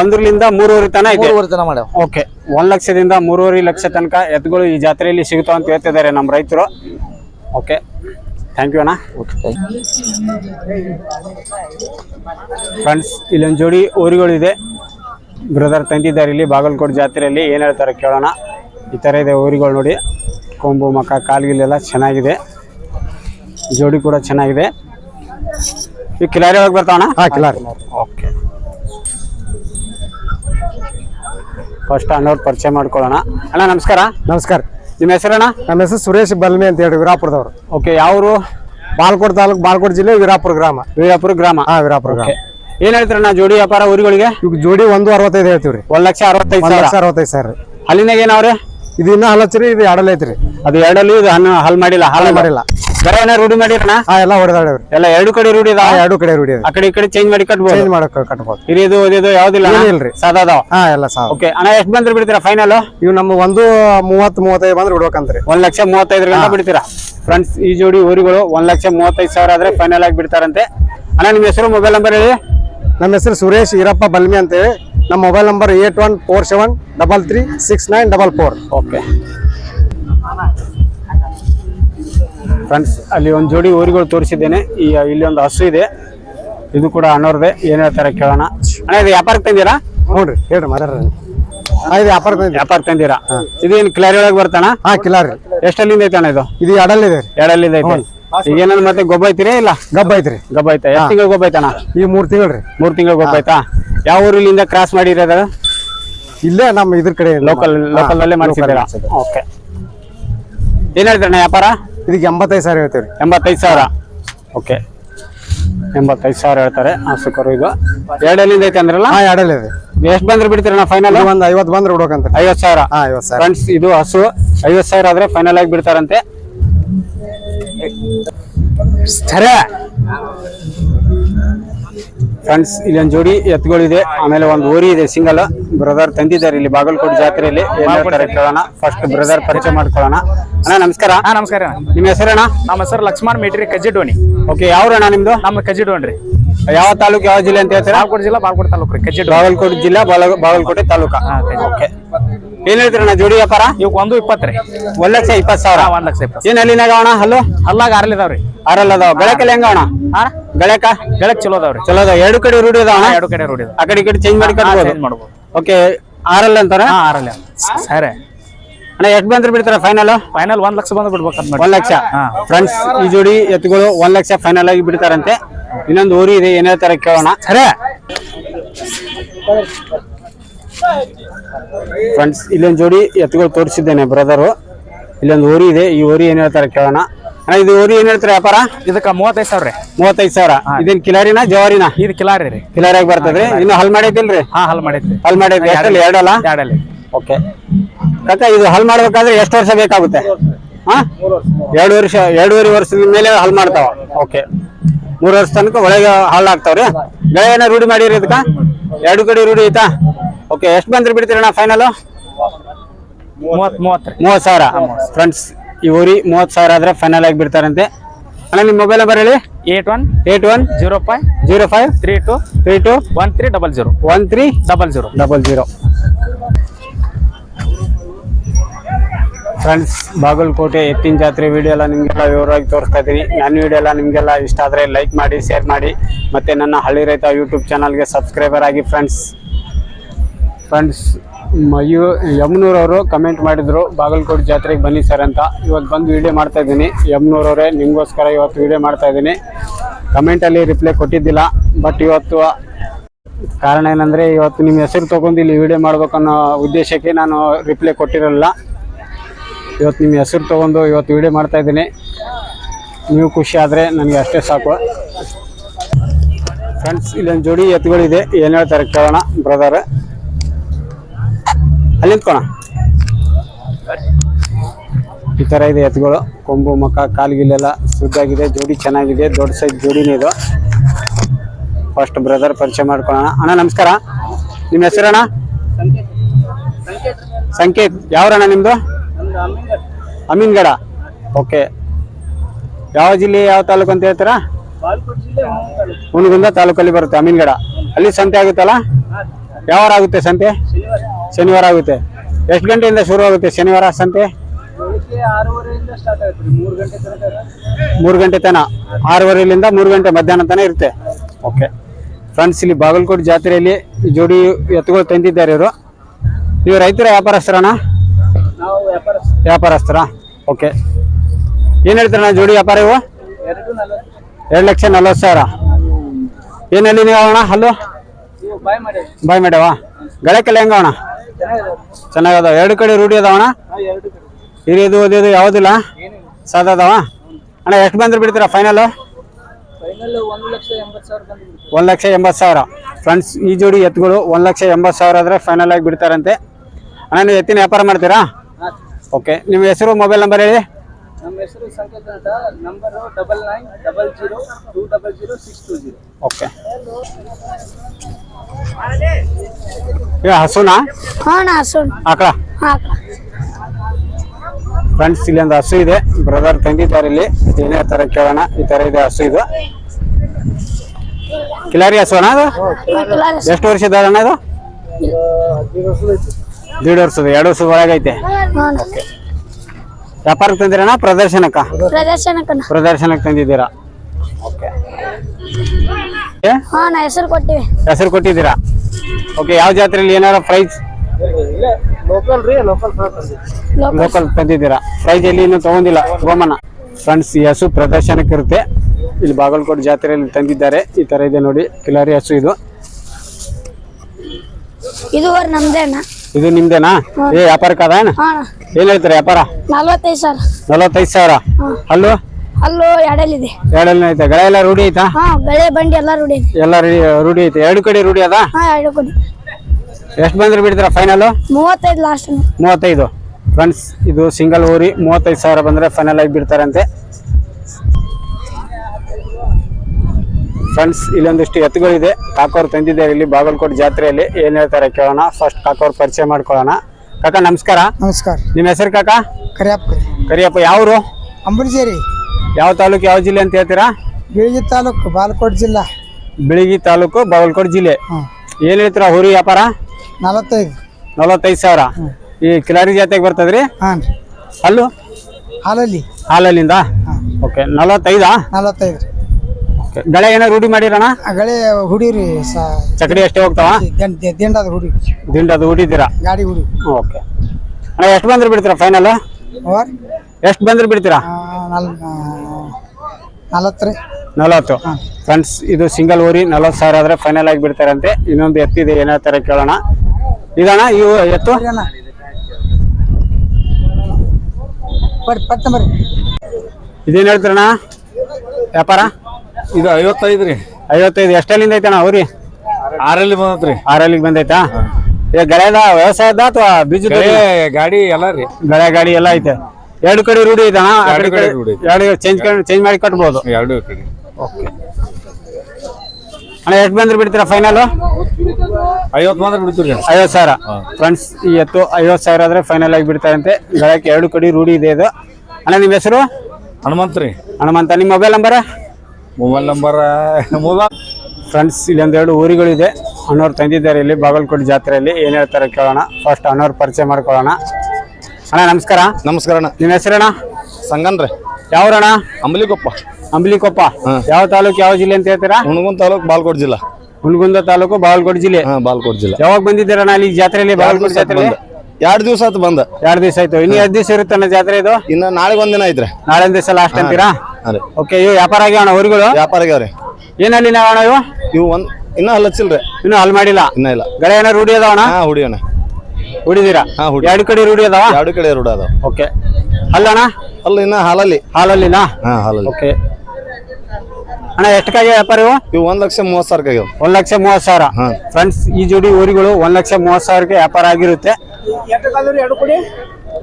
ಒಂದ್ರಲಿಂದ ಮೂರುವರೆ ತನ ಇದೆ? ಮೂರುವರೆ ತನ ಮಾಡ್ಯಾವ. ಓಕೆ ಒಂದ್ ಲಕ್ಷದಿಂದ ಮೂರುವರೆ ಲಕ್ಷ ತನಕ ಎತ್ತುಗಳು ಈ ಜಾತ್ರೆಯಲ್ಲಿ ಸಿಗುತ್ತಾ ಅಂತ ಹೇಳ್ತಿದ್ದಾರೆ ನಮ್ಮ ರೈತರು. ಓಕೆ ಥ್ಯಾಂಕ್ ಯು ಅಣ್ಣ ಓಕೆ ಫ್ರೆಂಡ್ಸ್ ಇಲ್ಲೊಂದು ಜೋಡಿ ಊರುಗಳಿದೆ. ಬ್ರದರ್ ತಂದಿದ್ದಾರೆ ಇಲ್ಲಿ ಬಾಗಲಕೋಟೆ ಜಾತ್ರೆಯಲ್ಲಿ. ಏನು ಹೇಳ್ತಾರೆ ಕೇಳೋಣ. ಈ ಥರ ಇದೆ ಊರುಗಳು ನೋಡಿ. ಕೊಂಬು ಮಕ್ಕ ಕಾಲ್ಗಿಲೆಲ್ಲ ಚೆನ್ನಾಗಿದೆ. ಜೋಡಿ ಕೂಡ ಚೆನ್ನಾಗಿದೆ. ಈ ಕಿಲಾರಿ ಒಳಗೆ ಬರ್ತಾವಣ್ಣ ಹಾ ಕಿಲಾರಿ. ಓಕೆ ಫಸ್ಟ್ ಅಣ್ಣವ್ರು ಪರಿಚಯ ಮಾಡ್ಕೊಳ್ಳೋಣ. ಅಣ್ಣ ನಮಸ್ಕಾರ. ನಮಸ್ಕಾರ. ನಿಮ್ಮ ಹೆಸರಣ್ಣ? ನಮ್ಮ ಹೆಸರು ಸುರೇಶ್ ಬಲ್ಮೆ ಅಂತ ಹೇಳಿ ವಿರಾಪುರದವರು. ಓಕೆ ಯಾವರು ಬಾಲ್ಕೋಟ್ ತಾಲೂಕು ಬಾಲ್ಕೋಟ್ ಜಿಲ್ಲೆ ವಿರಾಪುರ ಗ್ರಾಮ. ವಿರಾಪುರ ಗ್ರಾಮ. ಹಾ ವಿರಾಪುರ ಗ್ರಾಮ. ಏನ್ ಹೇಳ್ತೀರಣ್ಣ ಜೋಡಿ ವ್ಯಾಪಾರ ಊರಿಗಳಿಗೆ? ಇವಾಗ ಜೋಡಿ ಒಂದು ಅರವತ್ತೈದು ಹೇಳ್ತೀವ್ರಿ. ಒಂದ್ ಲಕ್ಷ ಅರವತ್ತೈದು ಒಂದ್ ಸಾವಿರ. ಲಕ್ಷ ಅರವತ್ತೈದು ಸಾವಿರ ಅಲ್ಲಿನಾಗ ಏನಾವ್ರಿ ಇದು ಇನ್ನೂ ಹಲಚ್ರಿ ಇದು ಎರಡಲ್ಲ ಐತ್ರಿ. ಅದು ಎರಡಲ್ಲಿ ಇದು ಹಣ್ಣು ಹಲ್ ಮಾಡಿಲ್ಲ ಹಾಲು ಮಾಡಿಲ್ಲ. ರೂಢಿ ಹಾ ಎಲ್ಲ ಎಲ್ಲ ಎರಡು ಕಡೆ ರೂಢಿ ಇದಾವ? ಎರಡು ಕಡೆ ರೂಢಿ ಆ ಕಡೆ ಈ ಕಡೆ ಚೇಂಜ್ ಮಾಡಿ ಕಟ್ಬೋದು. ಚೇಂಜ್ ಮಾಡಕ್ ಕಟ್ಬೋದು. ಹಿರಿಯದು ಓದಿದ್ದು ಯಾವ್ದಿಲ್ಲ ಏನಿಲ್ರಿ. ಸಾದಾದವ ಹಾ ಎಲ್ಲ ಸಾವು ಓಕೆ ಅಣ್ಣ ಎಷ್ಟು ಬಂದ್ರೆ ಬಿಡ್ತೀರಾ ಫೈನಲ್ ಇವು ನಮ್ಮ ಒಂದು ಮೂವತ್ತು ಮೂವತ್ತೈದು ಬಂದ್ರೆ ಬಿಡ್ಬೇಕಂತ್ರಿ. ಒಂದ್ ಲಕ್ಷ ಮೂವತ್ತೈದು ಗಂಟೆ ಬಿಡ್ತೀರಾ? ಫ್ರೆಂಡ್ಸ್ ಈ ಜೋಡಿ ಊರಿಗಳು ಒಂದ್ ಲಕ್ಷ ಮೂವತ್ತೈದು ಸಾವಿರ ಆದ್ರೆ ಫೈನಲ್ ಆಗಿ ಬಿಡ್ತಾರಂತೆ. ಅಣ್ಣ ನಿಮ್ಮ ಹೆಸರು ಮೊಬೈಲ್ ನಂಬರ್ ಹೇಳಿ. ನಮ್ಮ ಹೆಸರು ಸುರೇಶ್ ಈರಪ್ಪ ಬಲ್ಮಿ ಅಂತೇಳಿ. ನಮ್ಮ mobile number eight one four seven double three six nine double four. Okay friends ಅಲ್ಲಿ ಒಂದು ಜೋಡಿ ಊರಿಗಳು ತೋರಿಸಿದ್ದೇನೆ. ಈ ಇಲ್ಲಿ ಒಂದು ಹಸು ಇದೆ. ಇದು ಕೂಡ ಅಣ್ಣವ್ರದೇ ಏನ್ ಹೇಳ್ತಾರೆ ಕೇಳೋಣ. ಅಣ್ಣ ಇದು ವ್ಯಾಪಾರಕ್ಕೆ ತಂದಿರಾ? ನೋಡ್ರಿ ಹೇಳ್ರಿ ಮಾತಾಡ್ರಿ. ಇದು ವ್ಯಾಪಾರ ವ್ಯಾಪಾರ ತಂದಿರಾ? ಇದೇನು ಕ್ಲಾರಿ ಒಳಗೆ ಬರ್ತಾನ ಹಾ ಕಿಲಾರಿ. ಎಷ್ಟಲ್ಲಿಂದ ಐತೆ ಅಣ್ಣ ಇದು? ಇದು ಎರಡಲ್ಲ ಇದೆ ರೀ. ಎರಡಲ್ಲಿಂದ ಐತೆ. ಮತ್ತೆ ಗೊಬ್ಬ ಐತಿರಿ ಇಲ್ಲ? ಗಬ್ಬ ಐತ್ರಿ. ಗಬ್ಬ ಐತೆ. ಎಷ್ಟು ತಿಂಗಳು ಗೊಬ್ಬ ಈ ಮೂರ್ ತಿಂಗಳು ರೀ. ಮೂರು ತಿಂಗಳು ಗೊಬ್ಬ ಐತಾ? ಯಾವ ಊರಿಲಿಂದ ಕ್ರಾಸ್ ಮಾಡಿರೋದ ಇಲ್ಲೇ ನಮ್ಮ ಇದ್ರ ಕಡೆ. ಲೋಕಲ್ ಲೋಕಲ್ ಅಲ್ಲೇ ಮಾಡಿಸಿದ್ದೀರಾ? ಓಕೆ ಏನ್ ಹೇಳ್ತಾರಣ್ಣ ವ್ಯಾಪಾರ? ಇದಕ್ಕೆ ಎಂಬತ್ತೈದು ಸಾವಿರ ಹೇಳ್ತೀವಿ ರೀ ಎಂಬತ್ತೈದು ಸಾವಿರ. ಓಕೆ. ಎಂಬತ್ತೈದು ಸಾವಿರ ಹೇಳ್ತಾರೆ. ಹಸುಕರು ಇದು. ಎರಡಲ್ಲಿಂದ ಐತೆ ಅಂದ್ರಲ್ಲ? ಹಾಂ ಎರಡಲ್ಲಿ ಇದೆ. ಎಷ್ಟು ಬಂದ್ರೆ ನಾ ಫೈನಲ್ ಒಂದು ಐವತ್ತು ಬಂದ್ರೆ ಹುಡುಕಂತ ಐವತ್ತು ಸಾವಿರ? ಹಾಂ ಐವತ್ತು ಸಾವಿರ. ಫ್ರೆಂಡ್ಸ್ ಇದು ಹಸು. ಐವತ್ತು ಸಾವಿರ ಆದರೆ ಫೈನಲ್ ಆಗಿ ಬಿಡ್ತಾರಂತೆ. ಸರಿ. ಫ್ರೆಂಡ್ಸ್ ಇಲ್ಲಿ ಒಂದು ಜೋಡಿ ಎತ್ತುಗಳಿದೆ ಆಮೇಲೆ ಒಂದು ಊರಿ ಇದೆ ಸಿಂಗಲ್. ಬ್ರದರ್ ತಂದಿದ್ದಾರೆ ಇಲ್ಲಿ ಬಾಗಲಕೋಟೆ ಜಾತ್ರೆಯಲ್ಲಿ. ಕೇಳೋಣ. ಫಸ್ಟ್ ಬ್ರದರ್ ಪರಿಚಯ ಮಾಡ್ಕೊಳ್ಳೋಣ. ಅಣ್ಣ ನಮಸ್ಕಾರ. ಹಾ ನಮಸ್ಕಾರ. ನಿಮ್ಮ ಹೆಸರಣ್ಣ? ನಮ್ಮ ಹೆಸರು ಲಕ್ಷ್ಮಣ್ ಮೇಟ್ರಿ ಕಜ್ಜಿಡೋಣಿ. ಓಕೆ ಯಾವ್ರಣ್ಣ ನಿಮ್ದು? ನಮ್ಮ ಕಜ್ಜಿಡೋಣ್ರಿ. ಯಾವ ತಾಲೂಕು ಯಾವ ಜಿಲ್ಲೆ ಅಂತ ಹೇಳ್ತಾರೆ? ಬಾಗಲಕೋಟೆ ಜಿಲ್ಲಾ ಬಾಗಲಕೋಟೆ ತಾಲೂಕು ರೀ ಬಾಗಲಕೋಟೆ ಜಿಲ್ಲಾ ಬಾಗಲಕೋಟೆ ತಾಲೂಕಾ. ಓಕೆ ಏನ್ ಹೇಳ್ತೀರಣ್ಣ ಜೋಡಿ ವ್ಯಾಪಾರ? ಇವಾಗ ಒಂದು ಇಪ್ಪತ್ತು ರೀ. ಒಂದ್ ಲಕ್ಷ ಇಪ್ಪತ್ತು ಸಾವಿರ. ಒಂದ್ ಲಕ್ಷ ಇಪ್ಪತ್ತು. ಏನ್ ಅಲ್ಲಿನಾಗ ಅಣ್ಣ ಹಲ್ಲು? ಅಲ್ಲಾಗ ಆರಲ್ ಇದಾವ್ರಿ. ಆರಲ್ಲ ಅದಾವ. ಬೆಳಕಲ್ಲಿ ಹೆಂಗ ಅಣ್ಣ? ಗಳಕ? ಗಳಕ್ ಚಲೋ ಅದಾವ್ರಿ ಚಲೋ ಅದಾವ. ಎರಡು ಕಡೆ ರೂಢಿ ಅದಾವ? ಎರಡು ಕಡೆ ರೂಢಿ ಆ ಕಡೆ ಈ ಕಡೆ ಚೇಂಜ್ ಮಾಡಿ ಚೇಂಜ್ ಮಾಡ್ಬೋದು. ಓಕೆ ಆರಲ್ಲ ಅಂತಾರ? ಆರಲ್ ಆರಲ್ಲ. ಸರಿ. ಅಣ್ಣ ಎಷ್ಟು ಬಂದ್ರೆ ಬಿಡ್ತಾರ ಫೈನಲ್ ಫೈನಲ್ ಒಂದ್ ಲಕ್ಷ ಬಂದು ಬಿಡ್ಬೇಕು ಒಂದ್ ಲಕ್ಷ. ಫ್ರೆಂಡ್ಸ್ ಈ ಜೋಡಿ ಎತ್ತುಗಳು ಒಂದ್ ಲಕ್ಷ ಫೈನಲ್ ಆಗಿ ಬಿಡ್ತಾರಂತೆ. ಇನ್ನೊಂದು ಊರಿ ಇದೆ ಏನ್ ಹೇಳ್ತಾರೆ ಕೇಳೋಣ. ಸರಿ. ಫ್ರೆಂಡ್ಸ್ ಇಲ್ಲೊಂದು ಜೋಡಿ ಎತ್ತುಗಳು ತೋರಿಸಿದ್ದೇನೆ ಬ್ರದರು ಇಲ್ಲೊಂದು ಊರಿ ಇದೆ ಈ ಊರಿ ಏನ್ ಹೇಳ್ತಾರೆ ಕೇಳೋಣ. ಅಣ್ಣ ಇದು ಊರಿ ಏನ್ ಹೇಳ್ತಾರೆ ವ್ಯಾಪಾರ? ಇದಕ್ಕ ಮೂವತ್ತೈದು ಸಾವಿರ ರೀ. ಮೂವತ್ತೈದು ಸಾವಿರ. ಇದೇನ್ ಕಿಲಾರಿನ ಜವಾರಿನ? ಇದು ಕಿಲಾರಿ ರೀ. ಕಿಲಾರಿಯಾಗಿ ಬರ್ತದ್ರಿ. ಇನ್ನು ಹಲ್ ಮಾಡೈತಿಲ್ರಿ ಹಾ ಹಲ್ ಮಾಡಿದ್ ಹಲ್ ಮಾಡೈತಿ ಎಷ್ಟಲ್ಲಿ ಎರಡಲ್ಲ? ಎರಡಲ್ಲಿ. ಓಕೆ. ಕಾಕ ಇದು ಹಲ್ ಮಾಡ್ಬೇಕಾದ್ರೆ ಎಷ್ಟು ವರ್ಷ ಬೇಕಾಗುತ್ತೆ? ಹಾ? ಎರಡು ವರ್ಷ ಎರಡೂವರೆ ವರ್ಷದ ಮೇಲೆ ಹಲ್ ಮಾಡ್ತಾವ. ಓಕೆ. ಮೂರು ವರ್ಷ ತನಕ ಒಳಗೆ ಬೆಳೆ ಏನ ರೂಢಿ ಮಾಡಿರಿ ಇದಕ್ಕ? ಎರಡು ಕಡೆ ರೂಢಿ ಐತಾ ಓಕೆ ಎಷ್ಟು ಬಂದ್ರೆ ಬಿಡ್ತೀರಣ್ಣ ಫೈನಲ್ ಮೂವತ್ ಮೂವತ್ತು ಮೂವತ್ತು ಸಾವಿರ. ಫ್ರೆಂಡ್ಸ್ ಈ ಊರಿ ಮೂವತ್ತು ಸಾವಿರ ಆದ್ರೆ ಫೈನಲ್ ಆಗಿ ಬಿಡ್ತಾರಂತೆ. ಅಣ್ಣ ನಿಮ್ಮ ಮೊಬೈಲ್ ನಂಬರ್ ಹೇಳಿ? Eight one eight one zero five zero five three two three two one three double zero one three double zero double zero friends Bagalkot ಎತ್ತಿನ ಜಾತ್ರೆ ವಿಡಿಯೋ ಎಲ್ಲ ನಿಮಗೆಲ್ಲ ವಿವರವಾಗಿ ತೋರಿಸ್ತಾ ಇದ್ದೀನಿ. ನನ್ನ ವಿಡಿಯೋ ಎಲ್ಲ ನಿಮಗೆಲ್ಲ ಇಷ್ಟ ಆದರೆ ಲೈಕ್ ಮಾಡಿ ಶೇರ್ ಮಾಡಿ. ಮತ್ತು ನನ್ನ ಹಳ್ಳಿ ರೈತ ಯೂಟ್ಯೂಬ್ ಚಾನಲ್ಗೆ ಸಬ್ಸ್ಕ್ರೈಬರ್ ಆಗಿ ಫ್ರೆಂಡ್ಸ್ ಫ್ರೆಂಡ್ಸ್ ಮಯೂ ಯಮ್ನೂರವರು ಕಮೆಂಟ್ ಮಾಡಿದರು, ಬಾಗಲಕೋಟೆ ಜಾತ್ರೆಗೆ ಬನ್ನಿ ಸರ್ ಅಂತ. ಇವತ್ತು ಬಂದು ವೀಡಿಯೋ ಮಾಡ್ತಾ ಯಮ್ನೂರವರೇ ಯಮನೂರವರೇ ನಿಮಗೋಸ್ಕರ ಇವತ್ತು ವಿಡಿಯೋ ಮಾಡ್ತಾ ಇದ್ದೀನಿ. ಕಮೆಂಟಲ್ಲಿ ರಿಪ್ಲೈ ಕೊಟ್ಟಿದ್ದಿಲ್ಲ ಬಟ್ ಇವತ್ತು ಕಾರಣ ಏನಂದರೆ ಇವತ್ತು ನಿಮ್ಮ ಹೆಸರು ತೊಗೊಂಡು ಇಲ್ಲಿ ವೀಡಿಯೋ ಮಾಡ್ಬೇಕನ್ನೋ ಉದ್ದೇಶಕ್ಕೆ ನಾನು ರಿಪ್ಲೈ ಕೊಟ್ಟಿರಲಿಲ್ಲ. ಇವತ್ತು ನಿಮ್ಮ ಹೆಸರು ತೊಗೊಂಡು ಇವತ್ತು ವಿಡಿಯೋ ಮಾಡ್ತಾಯಿದ್ದೀನಿ ನೀವು ಖುಷಿ ಆದರೆ ನನಗೆ ಅಷ್ಟೇ ಸಾಕು. ಫ್ರೆಂಡ್ಸ್ ಇಲ್ಲೊಂದು ಜೋಡಿ ಎತ್ತುಗಳಿದೆ ಏನು ಹೇಳ್ತಾರೆ ಕೇಳೋಣ ಬ್ರದರ್ ಅಲ್ಲಿ ನಿಂತ್ಕೋಣ ಈ ಥರ ಇದೆ ಎತ್ಗಳು. ಕೊಂಬು ಮಕ್ಕ ಕಾಲ್ಗಿಲ್ಲೆಲ್ಲ ಸುದ್ದಾಗಿದೆ ಜೋಡಿ ಚೆನ್ನಾಗಿದೆ, ದೊಡ್ಡ ಸೈಜ್ ಜೋಡಿನೇ ಇದು. ಫಸ್ಟ್ ಬ್ರದರ್ ಪರಿಚಯ ಮಾಡ್ಕೊಳ್ಳೋಣ ಅಣ್ಣ, ನಮಸ್ಕಾರ. ನಿಮ್ಮ ಹೆಸರಣ್ಣ ಸಂಕೇತ್. ಯಾವ್ರಣ್ಣ ನಿಮ್ದು? ಅಮೀನ್ಗಡ. ಓಕೆ ಯಾವ ಜಿಲ್ಲೆ, ಯಾವ ತಾಲೂಕು ಅಂತ ಹೇಳ್ತೀರಾ? ಹುಣಗುಂದ ತಾಲೂಕಲ್ಲಿ ಬರುತ್ತೆ, ಅಮೀನ್ಗಡ. ಅಲ್ಲಿ ಸಂತೆ ಆಗುತ್ತಲ್ಲ? ಯಾವಾರ ಆಗುತ್ತೆ ಸಂತೆ? ಶನಿವಾರ ಆಗುತ್ತೆ. ಎಷ್ಟು ಗಂಟೆಯಿಂದ ಶುರು ಆಗುತ್ತೆ ಶನಿವಾರ ಸಂತೆ? ಮೂರು ಗಂಟೆ ತನಕ ಆರೂವರೆಯಿಂದ ಮೂರು ಗಂಟೆ ಮಧ್ಯಾಹ್ನ ತನಕ ಇರುತ್ತೆ. ಓಕೆ. ಫ್ರೆಂಡ್ಸ್ ಇಲ್ಲಿ ಬಾಗಲಕೋಟೆ ಜಾತ್ರೆಯಲ್ಲಿ ಜೋಡಿ ಎತ್ತುಗಳು ತಂದಿದ್ದಾರೆ ಇವರು. ನೀವು ರೈತರ ವ್ಯಾಪಾರಸ್ಥರಣ್ಣ? ವ್ಯಾಪಾರಸ್ಥರ. ಓಕೆ. ಏನು ಹೇಳ್ತಾರಣ್ಣ ಜೋಡಿ ವ್ಯಾಪಾರ ಇವು? ಎರಡು ಲಕ್ಷ ನಲ್ವತ್ತು ಸಾವಿರ. ಏನಲ್ಲಿ ನೀವು ಅಣ್ಣ ಹಲ್ಲು? ಬಾಯ್ ಮಾಡ್ಯಾವ? ಗಳಕ್ಕೆಲ್ಲ ಹೆಂಗ ಅಣ್ಣ? ಚೆನ್ನಾಗದ. ಎರಡು ಕಡೆ ರೂಢಿ ಅದಾವಣ ಹಿರಿಯದು ಓದಿಯೋದು ಯಾವುದಿಲ್ಲ? ಸಾದಾ ಅದಾವ? ಅಣ್ಣ ಎಷ್ಟು ಬಂದ್ರೆ ಬಿಡ್ತೀರಾ ಫೈನಲ್ ಒಂದು ಲಕ್ಷ ಎಂಬತ್ತು ಸಾವಿರ. ಫ್ರೆಂಡ್ಸ್ ಈ ಜೋಡಿ ಎತ್ತುಗಳು ಒಂದು ಲಕ್ಷ ಎಂಬತ್ತು ಸಾವಿರ ಆದರೆ ಫೈನಲ್ ಆಗಿ ಬಿಡ್ತಾರಂತೆ. ಅಣ್ಣ ನೀವು ಎತ್ತಿನ ವ್ಯಾಪಾರ ಮಾಡ್ತೀರಾ? ಓಕೆ ನಿಮ್ಮ ಹೆಸರು ಮೊಬೈಲ್ ನಂಬರ್ ಹೇಳಿ. ನಮ್ಮ ಹೆಸರು ಸಂಕೇತ ಅಂತ number double nine double zero two double zero six two zero okay ಏ ಹಸುನಾ? ಹಾಂ ಹಸುನ್. ಆಕಳ ಹಾಂ ಫ್ರೆಂಡ್ಸ್ ಇಲ್ಲಿ ಒಂದು ಹಸು ಇದೆ. ಬ್ರದರ್ ತಂದಿದ್ದಾರೆ ಇಲ್ಲಿ. ಏನೇ ತರ ಕೇಳೋಣ ಈ ತರ ಇದೆ ಹಸು ಇದು. ಕಿಲಾರಿ ಹಸು ಅಣ್ಣ ಅದು? ಎಷ್ಟು ಇದ್ದಾರೆ ಅಣ್ಣ ಇದು ದೀಡ್ ವರ್ಷದ ಎರಡು ವರ್ಷದ ಒಳಗೈತೆ. ವ್ಯಾಪಾರಕ್ಕೆ ತಂದಿರಣ್ಣ ಪ್ರದರ್ಶನಕ್ಕ? ಪ್ರದರ್ಶನಕ್ಕನ. ಪ್ರದರ್ಶನಕ್ಕೆ ತಂದಿದ್ದೀರಾ? ಓಕೆ. ಏ? ಹಾಂ ನಾ ಹೆಸರು ಕೊಟ್ಟಿವಿ. ಹೆಸರು ಕೊಟ್ಟಿದ್ದೀರಾ? ಓಕೆ ಯಾವ ಜಾತ್ರೆಯಲ್ಲಿ ಏನಾರ ಪ್ರೈಸ್ ಲೋಕಲ್ ರೀ ಲೋಕಲ್ ಲೋಕಲ್ ತಂದಿದ್ದೀರಾ? ಪ್ರೈಸ್ ಎಲ್ಲಿ ಇನ್ನೂ ತಗೊಂಡಿಲ್ಲ? ಗೋಮನ ಫ್ರೆಂಡ್ಸ್ ಈ ಹಸು ಪ್ರದರ್ಶನಕ್ಕೆ ಇರುತ್ತೆ. ಇಲ್ಲಿ ಬಾಗಲಕೋಟೆ ಜಾತ್ರೆಯಲ್ಲಿ ತಂದಿದ್ದಾರೆ. ಈ ತರ ಇದೆ ನೋಡಿ. ಕಿಲಾರಿ ಹಸು ಇದು. ಇದುವರೆ ನಮ್ದೇನಾ? ಇದು ನಿಮ್ದೇನಾ? ಏ ವ್ಯಾಪಾರಕ್ಕೆ ಅದ ಏನ ಹೇಳ್ತಾರೆ ವ್ಯಾಪಾರ? ನಲ್ವತ್ತೈದು ಸಾವಿರ. ನಲವತ್ತೈದು ಸಾವಿರ. ಅಲ್ಲೂ ಅಲ್ಲೂ ಎಡಲಿದೆ ಎರಡಲ್ಲಿ ಐತೆ. ಗಳ ಎಲ್ಲ ರೂಢಿ ಐತಾ? ಹಾ ಬೆಳೆ ಬಂಡಿ ಎಲ್ಲ ರೂಢಿ ಎಲ್ಲ ರೂಢಿ ರೂಢಿ ಐತೆ. ಎರಡು ಕಡೆ ರೂಢಿ ಅದ? ಹಾ ಎರಡು ಕೊಡಿ. ಎಷ್ಟು ಬಂದ್ರೆ ಬಿಡ್ತೀರಾ ಫೈನಲ್ ಮೂವತ್ತೈದು ಲಾಸ್ಟ್ ಮೂವತ್ತೈದು. ಫ್ರೆಂಡ್ಸ್ ಇದು ಸಿಂಗಲ್ ಊರಿ ಮೂವತ್ತೈದು ಸಾವಿರ ಬಂದ್ರೆ ಫೈನಲ್ ಆಗಿ ಬಿಡ್ತಾರಂತೆ. ಫ್ರೆಂಡ್ಸ್ ಇಲ್ಲೊಂದಿಷ್ಟು ಎತ್ತುಗಳಿದೆ. ಕಾಕೋರ್ ತಂದಿದ್ದಾರೆ ಇಲ್ಲಿ ಬಾಗಲಕೋಟೆ ಜಾತ್ರೆಯಲ್ಲಿ. ಏನ್ ಹೇಳ್ತಾರೆ ಕೇಳೋಣ. ಫಸ್ಟ್ ಕಾಕೋರ್ ಪರಿಚಯ ಮಾಡ್ಕೊಳ್ಳೋಣ. ಕಾಕ ನಮಸ್ಕಾರ. ನಮಸ್ಕಾರ. ನಿಮ್ಮ ಹೆಸರು ಕಾಕ? ಕರಿಯಪ್ಪ. ಕರಿಯಪ್ಪ ಯಾವ್ರು ಅಂಬುಜೇರಿ ಯಾವ ತಾಲೂಕು ಯಾವ ಜಿಲ್ಲೆ ಅಂತ ಹೇಳ್ತೀರಾ? ಬೀಳಗಿ ತಾಲೂಕು ಬಾಗಲಕೋಟೆ ಜಿಲ್ಲಾ. ಬಿಳಿಗಿ ತಾಲೂಕು ಬಾಗಲಕೋಟೆ ಜಿಲ್ಲೆ. ಏನ್ ಹೇಳ್ತೀರಾ ಹುರಿ ವ್ಯಾಪಾರ? ನಲವತ್ತೈದು. ನಲವತ್ತೈದು ಸಾವಿರ. ಈ ಕಿಲಾರಿ ಜಾತ್ರೆಗೆ ಬರ್ತದ್ರಿ? ಹಾಂ ರೀ. ಅಲ್ಲೂ? ಹಾಲಲ್ಲಿ. ಹಾಲಲ್ಲಿಂದ? ಓಕೆ ನಲವತ್ತೈದಾ? ನಲವತ್ತೈದು ರೀ. ಗಳೆ ಏನೋ ರೂಢಿ ಮಾಡಿರಣ ಗಳೆ ಹುಡಿರಿ ಚಕಡಿ ಅಷ್ಟೇ ಹೋಗ್ತಾವ? ದಿಂಡ- ದಿಂಡದ ಹುಡಿ. ದಿಂಡ ಹುಡಿದಿರಾ? ಗಾಡಿ ಹುಡಿ. ಓಕೆ. ಅಣ್ಣ ಎಷ್ಟು ಬಂದ್ರೆ ಬಿಡ್ತೀರಾ ಫೈನಲ್ ಓರ್ ಎಷ್ಟು ಬಂದ್ರೆ ಬಿಡ್ತೀರಾ? ನಲ್ ನಲವತ್ತು ನಲವತ್ತು. ಫ್ರೆಂಡ್ಸ್ ಇದು ಸಿಂಗಲ್ ಊರಿ ನಲವತ್ತು ಸಾವಿರ ಆದ್ರೆ ಫೈನಲ್ ಆಗಿ ಬಿಡ್ತಾರಂತೆ ಇನ್ನೊಂದು ಎತ್ತಿದೆ ಏನೋ ಕೇಳೋಣ. ಇದಣ್ಣ ಇವು ಎತ್ತು? ಇದೇನು ಹೇಳ್ತೀರಣ್ಣ? ವ್ಯಾಪಾರ? ಇದು ಐವತ್ತೈದು ರೀ. ಐವತ್ತೈದು ಎಷ್ಟಲ್ಲಿಂದ ಐತಣ್ಣ ಅವ್ರಿ? ಆರಲ್ಲಿ ಬಂದತ್ರಿ. ಆರಲ್ಲಿಗೆ ಬಂದೈತಾ? ಈಗ ಗಳೆದ ವ್ಯವಸಾಯದ ಅಥವಾ ಬೀಜ ಗಾಡಿ ಎಲ್ಲ ರೀ. ಗಳೆ ಗಾಡಿ ಎಲ್ಲ ಐತೆ. ಎರಡು ಕಡೆ ರೂಢಿ ಆ ಎರಡು ಕಡೆ ಕಡೆ ರೂಢಿ ಐತೆ. ಎರಡು ಚೇಂಜ್ ಚೇಂಜ್ ಮಾಡಿ ಕಟ್ಬೋದು? ಎರಡು ಕಡೆ. ಅಣ್ಣ ಎಷ್ಟು ಬಂದ್ರೆ ಬಿಡ್ತೀರಾ ಫೈನಲ್ ಐವತ್ತು ಮಾತ್ರ ಬಿಡ್ತೀರಿ ಐವತ್ತು ಸಾವಿರ. ಫ್ರೆಂಡ್ಸ್ ಈ ಎತ್ತು ಐವತ್ತು ಸಾವಿರ ಆದ್ರೆ ಫೈನಲ್ ಆಗಿ ಬಿಡ್ತಾರಂತೆ. ಗಳಕ್ಕೆ ಎರಡು ಕಡೆ ರೂಢಿ ಇದೆ ಇದು. ಅಣ್ಣ ನಿಮ್ಮ ಹೆಸರು? ಹನುಮಂತ್ ರೀ. ಹನುಮಂತ ನಿಮ್ಮ mobile number mobile number mobile friends ಇಲ್ಲೊಂದು ಎರಡು ಊರುಗಳಿದೆ. ಅಣ್ಣವ್ರು ತಂದಿದ್ದಾರೆ ಇಲ್ಲಿ ಬಾಗಲಕೋಟೆ ಜಾತ್ರೆಯಲ್ಲಿ. ಏನು ಹೇಳ್ತಾರೆ ಕೇಳೋಣ. ಫಸ್ಟ್ ಅಣ್ಣವ್ರ ಪರಿಚಯ ಮಾಡ್ಕೊಳ್ಳೋಣ. ಅಣ್ಣ ನಮಸ್ಕಾರ. ನಮಸ್ಕಾರ ಅಣ್ಣ. ನಿಮ್ಮ ಹೆಸರಣ್ಣ? ಸಂಗನ್ ರೀ. ಯಾವ್ರಣ್ಣ? ಅಂಬಲಿಕೊಪ್ಪ. ಅಂಬ್ಲಿಕೊಪ್ಪ. ಯಾವ ತಾಲೂಕು ಯಾವ ಜಿಲ್ಲೆ ಅಂತ ಹೇಳ್ತೀರಾ? ಹುಣಗುಂದ ತಾಲೂಕು ಬಾಲ್ಕೋಟ್ ಜಿಲ್ಲಾ. ಹುಣಗುಂದ ತಾಲೂಕು ಬಾಗಲಕೋಟೆ ಜಿಲ್ಲೆ. ಹಾ ಬಾಲ್ಕೋಟ್ ಜಿಲ್ಲಾ. ಯಾವಾಗ ಬಂದಿದ್ದೀರಣ್ಣ ಅಲ್ಲಿ ಜಾತ್ರೆಯಲ್ಲಿ ಬಾಗಲಕೋಟೆ ಜಾತ್ರೆಯಲ್ಲಿ? ಎರಡು ದಿವಸ ಆಯ್ತು ಬಂದ. ಎರಡು ದಿವಸ ಆಯ್ತು. ಇನ್ನು ಎಷ್ಟು ದಿವಸ ಇರುತ್ತೆ ಜಾತ್ರೆ ಇದು? ಇನ್ನ ನಾಳೆಗೆ ಒಂದಿನ ಐತ್ರಿ ನಾಳೆ ದಿವಸ ಲಾಸ್ಟ್ ಅಂತೀರಾ? ಓಕೆ ಇವು ವ್ಯಾಪಾರ ಆಗ್ಯಾವಣ ಊರುಗಳು? ವ್ಯಾಪಾರ ಆಗ್ಯಾವ್ರಿ ಏನಲ್ಲಿ ನಾವಣ ಇವು? ಇವು ಒಂದ್ ಇನ್ನ ಹಲ್ಲಚ್ಚಿಲ್ರಿ. ಇನ್ನು ಹಲ್ ಮಾಡಿಲ್ಲ? ಇನ್ನ ಇಲ್ಲ. ಗಳೆ ಏನೋ ರೂಢಿ ಅದಾವ ಹಾ ಅಣ್ಣ. ಹುಡಿದಿರಾ ಹಾ, ಹುಡಿ. ಎರಡು ಕಡೆ ರೂಢಿ ಅದಾವ? ಎರಡು ಕಡೆ ರೂಢ ಅದಾವ. ಓಕೆ ಅಲ್ಲಣ್ಣ ಅಲ್ಲ ಇನ್ನ ಹಾಲಲ್ಲಿ. ಹಾಲಲ್ಲಿನಾ? ಹಾ ಹಾಲಲ್ಲಿ. ಓಕೆ ಅಣ್ಣ ಎಷ್ಟಕ್ಕಾಗಿ ವ್ಯಾಪಾರ ಇವು? ಇವು ಒಂದ್ ಲಕ್ಷ ಮೂವತ್ ಸಾವಿರ ಒಂದ್ ಲಕ್ಷ ಮೂವತ್ ಸಾವಿರ. ಫ್ರೆಂಡ್ಸ್ ಈ ಜೋಡಿ ಊರಿಗಳು ಒಂದ್ ಲಕ್ಷ ಮೂವತ್ ಸಾವಿರಕ್ಕೆ ವ್ಯಾಪಾರ ಆಗಿರುತ್ತೆ. ಎರಡು ಕೊಡಿ?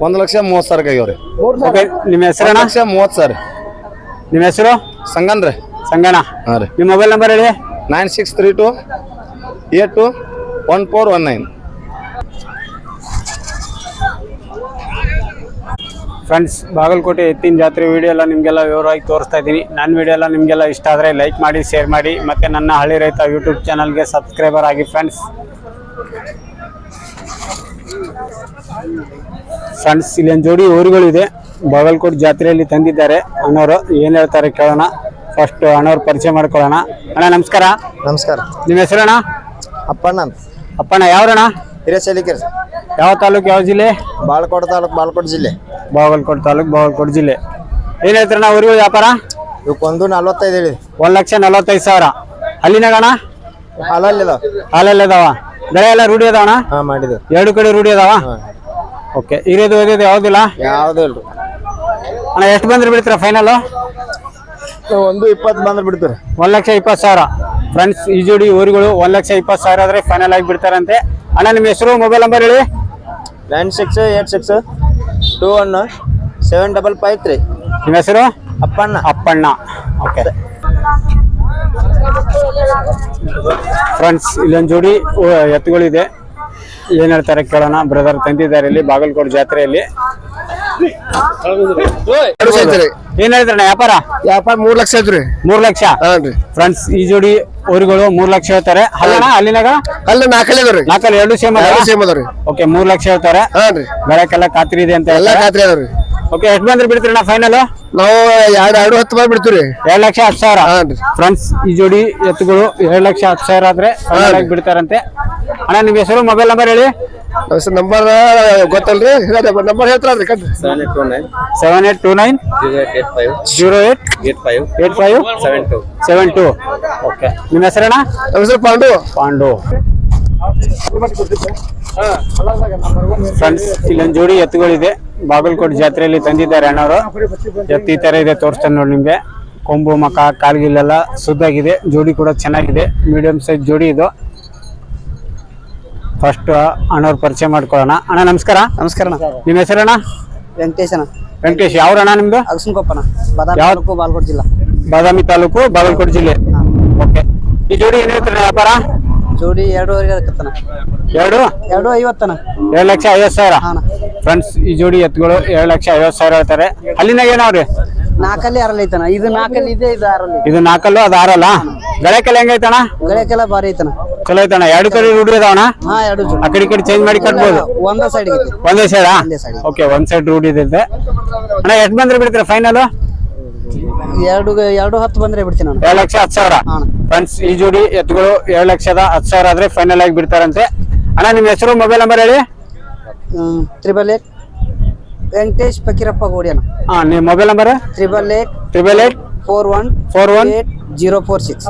ಒಂದ್ ಲಕ್ಷ ಮೂವತ್ ಸಾವಿರ ಆಗ್ಯಾವ್ರಿ. ಓಕೆ ನಿಮ್ಮ ಹೆಸರು ಅಣ್ಣ ಲಕ್ಷ ಮೂವತ್ ಸಾವಿರ. ನಿಮ್ಮ ಹೆಸರು? ಸಂಗನ್ ರೀ. ಸಂಗಣ್ಣ. ಹಾ ರೀ. ನಿಮ್ಮ ಮೊಬೈಲ್ ನಂಬರ್ ಹೇಳಿ? Nine six three two eight two one four one nine. Friends Bagalkot ಎತ್ತಿನ ಜಾತ್ರೆ ವಿಡಿಯೋ ಎಲ್ಲ ನಿಮಗೆಲ್ಲ ವಿವರವಾಗಿ ತೋರಿಸ್ತಾ ಇದ್ದೀನಿ. ನನ್ನ ವಿಡಿಯೋ ಎಲ್ಲ ನಿಮಗೆಲ್ಲ ಇಷ್ಟ ಆದರೆ ಲೈಕ್ ಮಾಡಿ ಶೇರ್ ಮಾಡಿ. ಮತ್ತು ನನ್ನ ಹಳ್ಳಿ ರೈತ ಯೂಟ್ಯೂಬ್ ಚಾನಲ್ಗೆ ಸಬ್ಸ್ಕ್ರೈಬರ್ ಆಗಿ ಫ್ರೆಂಡ್ಸ್ ಫ್ರೆಂಡ್ಸ್ ಇಲ್ಲೊಂದು ಜೋಡಿ ಊರುಗಳಿದೆ. ಬಾಗಲಕೋಟ್ ಜಾತ್ರೆಯಲ್ಲಿ ತಂದಿದ್ದಾರೆ. ಅಣ್ಣವರು ಏನು ಹೇಳ್ತಾರೆ ಕೇಳೋಣ. ಫಸ್ಟ್ ಅಣ್ಣವ್ರ ಪರಿಚಯ ಮಾಡ್ಕೊಳ್ಳೋಣ. ಅಣ್ಣ ನಮಸ್ಕಾರ. ನಮಸ್ಕಾರ. ನಿಮ್ಮ ಹೆಸರಣ್ಣ? ಅಪ್ಪಣ್ಣ ಅಂತ. ಅಪ್ಪಣ್ಣ ಯಾವ್ರಣ್ಣ? ಹಿರೇಶಲಿಕೆರೆ ಯಾವ ತಾಲೂಕು ಯಾವ ಜಿಲ್ಲೆ? ಬಾಳ್ಕೋಟ ತಾಲೂಕು ಬಾಳ್ಕೋಟ್ ಜಿಲ್ಲೆ. ಬಾಗಲಕೋಟ್ ತಾಲೂಕು ಬಾಗಲಕೋಟ್ ಜಿಲ್ಲೆ. ಏನು ಹೇಳ್ತಾರಣ್ಣ ಊರುಗಳ ವ್ಯಾಪಾರ? ಇವಕ್ಕೊಂದು ನಲ್ವತ್ತೈದು ಹೇಳಿ ಒಂದು ಲಕ್ಷ ನಲ್ವತ್ತೈದು ಸಾವಿರ. ಅಲ್ಲಿನಾಗಣ ಹಾಲಲ್ಲಿ ಹಾಲಲ್ಲಿ ಅದಾವ ಬೆಳೆ ಎಲ್ಲ ರೂಢಿ ಅದಾವಣ ಹಾಂ ಎರಡು ಕಡೆ ರೂಢಿ ಅದಾವ? ಓಕೆ ಇರೋದು ಓದೋದು ಯಾವುದಿಲ್ಲ? ಯಾವುದೂ ಇಲ್ರಿ. ಅಣ್ಣ ಎಷ್ಟು ಬಂದ್ರೆ ಬಿಡ್ತೀರಾ ಫೈನಲ್ ಒಂದು ಇಪ್ಪತ್ತು ಬಂದ್ರೆ ಬಿಡ್ತೀರಿ. ಒಂದು ಲಕ್ಷ ಇಪ್ಪತ್ತು ಸಾವಿರ. ಫ್ರೆಂಡ್ಸ್ ಈ ಜೋಡಿ ಊರುಗಳು ಒಂದು ಲಕ್ಷ ಇಪ್ಪತ್ತು ಸಾವಿರ ಆದರೆ ಫೈನಲ್ ಆಗಿ ಬಿಡ್ತಾರಂತೆ. ಅಣ್ಣ ನಿಮ್ಮ ಹೆಸರು ಮೊಬೈಲ್ ನಂಬರ್ ಹೇಳಿ. Nine six eight six two one seven double five three ನಿಮ್ಮ ಹೆಸರು? ಅಪ್ಪಣ್ಣ. ಅಪ್ಪಣ್ಣ. ಓಕೆ ಫ್ರೆಂಡ್ಸ್ ಇಲ್ಲೊಂದು ಜೋಡಿ ಎತ್ತುಗಳಿದೆ. ಏನ್ ಹೇಳ್ತಾರೆ ಕೇಳೋಣ. ಬ್ರದರ್ ತಂದಿದ್ದಾರೆ ಇಲ್ಲಿ ಬಾಗಲಕೋಟೆ ಜಾತ್ರೆಯಲ್ಲಿ. ಏನ್ ಹೇಳ್ತಾರಣ್ಣ ವ್ಯಾಪಾರ? ವ್ಯಾಪಾರ ಮೂರ್ ಲಕ್ಷ ಐತ್ರಿ. ಮೂರ್ ಲಕ್ಷ? ಹಾನ್ರಿ ಫ್ರೆಂಡ್ಸ್ ಈ ಜೋಡಿ ಊರುಗಳು ಮೂರ್ ಲಕ್ಷ ಹೇಳ್ತಾರೆ. ಅಲ್ಲಣ್ಣ ಅಲ್ಲಿನಾಗ? ಅಲ್ಲ ನಾಲ್ಕಲ್ಲಿ ಅದಾವ್ರಿ. ನಾಲ್ಕಲ್ಲಿ ಎರಡು ಸೇಮ್ ಸೇಮ್ ಅದಾವ್ರಿ. ಓಕೆ ಮೂರ್ ಲಕ್ಷ ಹೇಳ್ತಾರೆ. ಹಾನ್ರಿ ಬೆಳಕೆಲ್ಲ ಖಾತ್ರಿ ಇದೆ ಅಂತ ಎಲ್ಲಾ ಖಾತ್ರಿ ಅದಾವ್ರಿ. ಓಕೆ ಎಷ್ಟು ಬಂದ್ರೆ ಬಿಡ್ತೀರಣ್ಣ ಫೈನಲ್ ನಾವು ಎರಡು ಎರಡು ಹತ್ತು ಬಂದ್ ಬಿಡ್ತೀವ್ರಿ. ಎರಡ್ ಲಕ್ಷ ಹತ್ತು ಸಾವಿರ? ಫ್ರೆಂಡ್ಸ್ ಈ ಜೋಡಿ ಎತ್ತುಗಳು ಎರಡು ಲಕ್ಷ ಹತ್ತು ಸಾವಿರ ಆದ್ರೆ ಆಗಿ ಬಿಡ್ತಾರಂತೆ. ಅಣ್ಣ ನಿಮ್ಮ ಹೆಸರು ಮೊಬೈಲ್ ನಂಬರ್ ಹೇಳಿ. ನಂಬರ್ ಗೊತ್ತಲ್ರಿ? Number ಹೇಳ್ತಾರ್ರಿ seven eight two nine zero eight eight five eight five seven two seven two okay ನಿಮ್ಮ ಹೆಸರಣ್ಣ ನಮ್ಮ ಹೆಸರು ಪಾಂಡು. ಪಾಂಡು. ಫ್ರೆಂಡ್ಸ್ ಇಲ್ಲೊಂದು ಜೋಡಿ ಎತ್ತುಗಳಿದೆ. ಬಾಗಲಕೋಟೆ ಜಾತ್ರೆಯಲ್ಲಿ ತಂದಿದ್ದಾರೆ ಅಣ್ಣವರು. ಎತ್ತಿ ಈ ಥರ ಇದೆ ತೋರಿಸ್ತಾನೆ ನೋಡಿ ನಿಮಗೆ. ಕೊಂಬು ಮಕ ಕಾಲ್ಗಿಲ್ಲೆಲ್ಲ ಸುದ್ದಾಗಿದೆ ಜೋಡಿ ಕೂಡ ಚೆನ್ನಾಗಿದೆ. ಮೀಡಿಯಂ ಸೈಜ್ ಜೋಡಿ ಇದು. ಫಸ್ಟ್ ಅಣ್ಣವ್ರ ಪರಿಚಯ ಮಾಡ್ಕೊಳ್ಳೋಣ. ಅಣ್ಣ ನಮಸ್ಕಾರ. ನಮಸ್ಕಾರ ನಿಮ್ಮ ಹೆಸರಣ್ಣ? ಅಣ್ಣ. ವೆಂಕಟೇಶ್. ಯಾವ್ರಣ್ಣ ನಿಮ್ದು? ಅಗಸನಕೊಪ್ಪನ ಬಾದಾಮಿ ತಾಲೂಕು ಬಾಗಲಕೋಟೆ ಜಿಲ್ಲಾ. ಬಾದಾಮಿ ತಾಲೂಕು ಬಾಗಲಕೋಟೆ ಜಿಲ್ಲೆ. ಓಕೆ ಈ ಜೋಡಿ ಏನ್ ಹೇಳ್ತಾರೆ ವ್ಯಾಪಾರ? ಜೋಡಿ ಎರಡೂವರೆಗೆ ಅದಕ್ಕತ್ತನ ಎರಡು? ಎರಡು ಐವತ್ತನ ಎರಡು ಲಕ್ಷ ಐವತ್ತು ಸಾವಿರ? ಫ್ರೆಂಡ್ಸ್ ಈ ಜೋಡಿ ಎತ್ತುಗಳು ಎರಡು ಲಕ್ಷ ಐವತ್ತು ಸಾವಿರ ಹೇಳ್ತಾರೆ. ಅಲ್ಲಿನ ಏನಾವ್ರಿ ನಾಲ್ಕಲ್ಲಿ ಆರಲ್ಲಿ ಐತನ ಇದು ನಾಲ್ಕಲ್ಲಿ ಇದೆ ಇದು ಆರಲ್ಲಿ. ಇದು ನಾಲ್ಕಲ್ಲು ಅದು ಆರಲ್ಲ? ಗಳಕ್ಕೆಲ್ಲ ಹೆಂಗೈತಣ್ಣ ಗಳಕ್ಕೆಲ್ಲ ಭಾರಿ ಐತನ ಚಲೋ ಐತಣ ಎರಡು ಕಡೆ ರೂಢಿ ಅದಾವಣ ಹಾ ಎರಡು ಜೋಡಿ. ಆ ಕಡೆ ಈ ಕಡೆ ಚೇಂಜ್ ಮಾಡಿ ಕಟ್ಬೋದು. ಒಂದೇ ಸೈಡ್ ಒಂದೇ ಸೈಡಾ ಒಂದೇ side. ಓಕೆ ಒಂದ್ ಸೈಡ್ ರೂಢಿ ಇದೆ. ಅಣ್ಣ ಎಷ್ಟು ಬಂದ್ರೆ ಬಿಡ್ತೀರಾ ಫೈನಲ್ ಎರಡು ಎರಡು ಹತ್ತು ಬಂದ್ರೆ ಬಿಡ್ತೀನಿ ನಾನು. ಎರಡು ಲಕ್ಷ ಹತ್ತು ಸಾವಿರ. ಹಾ. ಫ್ರೆಂಡ್ಸ್ ಈ ಜೋಡಿ ಎತ್ತುಗಳು ಎರಡು ಲಕ್ಷದ ಹತ್ತು ಸಾವಿರ ಆದ್ರೆ ಫೈನಲ್ ಆಗಿ ಬಿಡ್ತಾರಂತೆ. ಅಣ್ಣ ನಿಮ್ಮ ಹೆಸರು ಮೊಬೈಲ್ ನಂಬರ್ ಹೇಳಿ? ತ್ರಿಬಲ್ ಏಟ್ ವೆಂಕಟೇಶ್ ಫಕೀರಪ್ಪ ಗೋಡಿಯನ ಹಾ ನಿಮ್ಮ mobile number triple eight triple eight four one four one eight zero four six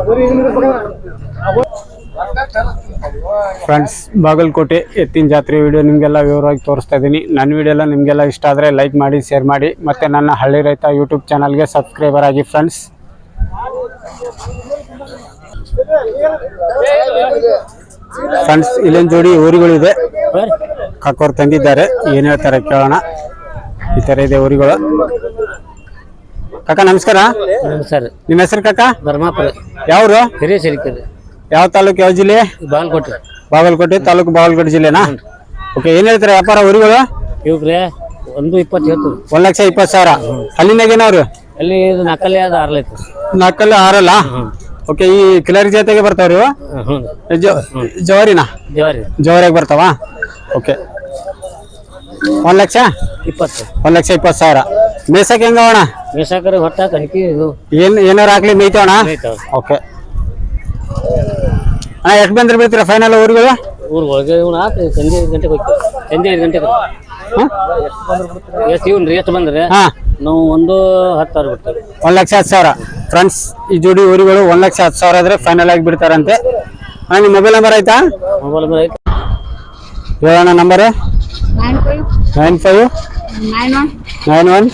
friends Bagalkot ಎತ್ತಿನ ಜಾತ್ರೆ ವಿಡಿಯೋ ನಿಮಗೆಲ್ಲ ವಿವರವಾಗಿ ತೋರಿಸ್ತಾ ಇದ್ದೀನಿ. ನನ್ನ ವಿಡಿಯೋ ಎಲ್ಲ ನಿಮಗೆಲ್ಲ ಇಷ್ಟ ಆದರೆ ಲೈಕ್ ಮಾಡಿ ಶೇರ್ ಮಾಡಿ ಮತ್ತು ನನ್ನ ಹಳ್ಳಿ ರೈತ ಯೂಟ್ಯೂಬ್ ಚಾನಲ್ಗೆ ಸಬ್ಸ್ಕ್ರೈಬರ್ ಆಗಿ ಫ್ರೆಂಡ್ಸ್ ಫ್ರೆಂಡ್ಸ್ ಇಲ್ಲೊಂದು ಜೋಡಿ ಊರುಗಳಿದೆ. ಕಾಕೋರ್ ತಂದಿದ್ದಾರೆ. ಏನು ಹೇಳ್ತಾರೆ ಕೇಳೋಣ. ಈ ಥರ ಇದೆ ಊರುಗಳು. ಕಾಕ ನಮಸ್ಕಾರ. ನಮಸ್ಕಾರ. ನಿಮ್ಮ ಹೆಸರು ಕಾಕ? ಧರ್ಮಾಪುರ. ಯಾವರು? ಹಿರೇಶಲಿಕೆರೆ ಯಾವ ತಾಲೂಕು ಯಾವ ಜಿಲ್ಲೆ? ಬಾಗಲಕೋಟೆ. ಬಾಗಲಕೋಟೆ ತಾಲೂಕು ಬಾಗಲಕೋಟೆ ಜಿಲ್ಲೆನಾ? ಓಕೆ ಏನ್ ಹೇಳ್ತಾರೆ ವ್ಯಾಪಾರ ಊರುಗಳು? ಇವ್ರೆ ಒಂದು ಇಪ್ಪತ್ತು ಒಂದ್ ಲಕ್ಷ ಇಪ್ಪತ್ತು ಸಾವಿರ. ಅಲ್ಲಿನಾಗ ಏನವ್ರು? ಅಲ್ಲಿ ಇದು ನಾಲ್ಕಲ್ಲಿ ಅದು ಆರ್ಲೈತೆ ನಕಲಿ ಆರಲ್ಲ? ಓಕೆ ಈ ಕಿಲಾರಿ ಜೊತೆಗೆ ಬರ್ತಾವ್ರಿ ಇವು? ಹ್ಞೂ ಜ- ಜವಾರಿನಾ? ಜವಾರಿ. ಜವಾರಿಯಾಗಿ ಬರ್ತಾವ? ಓಕೆ ಒಂದ್ ಲಕ್ಷ? ಇಪ್ಪತ್ತು. ಒಂದ್ ಲಕ್ಷ ಇಪ್ಪತ್ತು ಸಾವಿರ. ಮೇಸಕ್ಕೆ ಹೆಂಗವಣ ಮೇಸಾಕರ ಹೊಟ್ಟ ಕಣಕಿ ಇದು ಏನ್ ಏನಾರು ಹಾಕ್ಲಿ ಮೇಯ್ತವಣ ಮೇಯ್ತಾವ. ಓಕೆ ಅಣ್ಣ ಎಷ್ಟು ಬಂದ್ರೆ ಬಿಡ್ತೀರಾ ಫೈನಲ್ ಊರುಗಳು ಊರಿಗೆ ಒಳಗೆ ಇವ್ನು ಆತು ಸಂಜೆ ಐದು ಗಂಟೆಗೆ ಹೋಗ್ತೀವಿ. ಸಂಜೆ ಐದು ಗಂಟೆಗೆ ಎಷ್ಟು ಇವ್ನು ಎಷ್ಟು ಬಂದ್ರೆ ಹಾ. ನಾವು ಒಂದು ಹತ್ತು ಸಾವಿರ ಬಿಡ್ತೀವಿ. ಒಂದ್ ಲಕ್ಷ ಹತ್ತು ಸಾವಿರ. ಫ್ರೆಂಡ್ಸ್ ಈ ಜೋಡಿ ಊರುಗಳು ಒಂದ್ ಲಕ್ಷ ಹತ್ತು ಸಾವಿರ ಆದ್ರೆ ಫೈನಲ್ ಆಗಿ ಬಿಡ್ತಾರಂತೆ. ಅಣ್ಣ ನಿಮ್ಮ ಮೊಬೈಲ್ ನಂಬರ್ ಆಯ್ತಾ? ಮೊಬೈಲ್ ನಂಬರ್ ಐತೆ ಹೇಳೋಣ number nine five nine five nine one nine one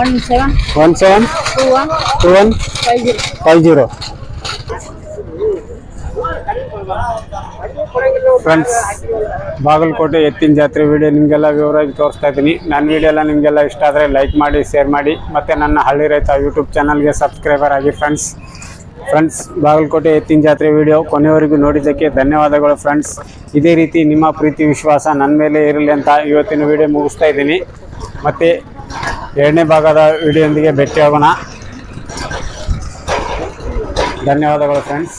one seven one seven two one two one five zero five zero friends Bagalkot ಎತ್ತಿನ ಜಾತ್ರೆ ವಿಡಿಯೋ ನಿಮಗೆಲ್ಲ ವಿವರವಾಗಿ ತೋರಿಸ್ತಾ ಇದ್ದೀನಿ. ನನ್ನ ವಿಡಿಯೋ ಎಲ್ಲ ನಿಮಗೆಲ್ಲ ಇಷ್ಟ ಆದರೆ ಲೈಕ್ ಮಾಡಿ ಶೇರ್ ಮಾಡಿ. ಮತ್ತು ನನ್ನ ಹಳ್ಳಿ ರೈತ ಯೂಟ್ಯೂಬ್ ಚಾನಲ್ಗೆ ಸಬ್ಸ್ಕ್ರೈಬರ್ ಆಗಿ ಫ್ರೆಂಡ್ಸ್ ಫ್ರೆಂಡ್ಸ್ ಬಾಗಲಕೋಟೆ ಎತ್ತಿನ ಜಾತ್ರೆ ವಿಡಿಯೋ ಕೊನೆಯವರೆಗೂ ನೋಡಿದ್ದಕ್ಕೆ ಧನ್ಯವಾದಗಳು ಫ್ರೆಂಡ್ಸ್ ಇದೇ ರೀತಿ ನಿಮ್ಮ ಪ್ರೀತಿ, ವಿಶ್ವಾಸ ನನ್ನ ಮೇಲೆ ಇರಲಿ ಅಂತ ಇವತ್ತಿನ ವಿಡಿಯೋ ಮುಗಿಸ್ತಾ ಇದ್ದೀನಿ. ಮತ್ತು ಎರಡನೇ ಭಾಗದ ವಿಡಿಯೋಂದಿಗೆ ಭೇಟಿಯಾಗೋಣ. ಧನ್ಯವಾದಗಳು ಫ್ರೆಂಡ್ಸ್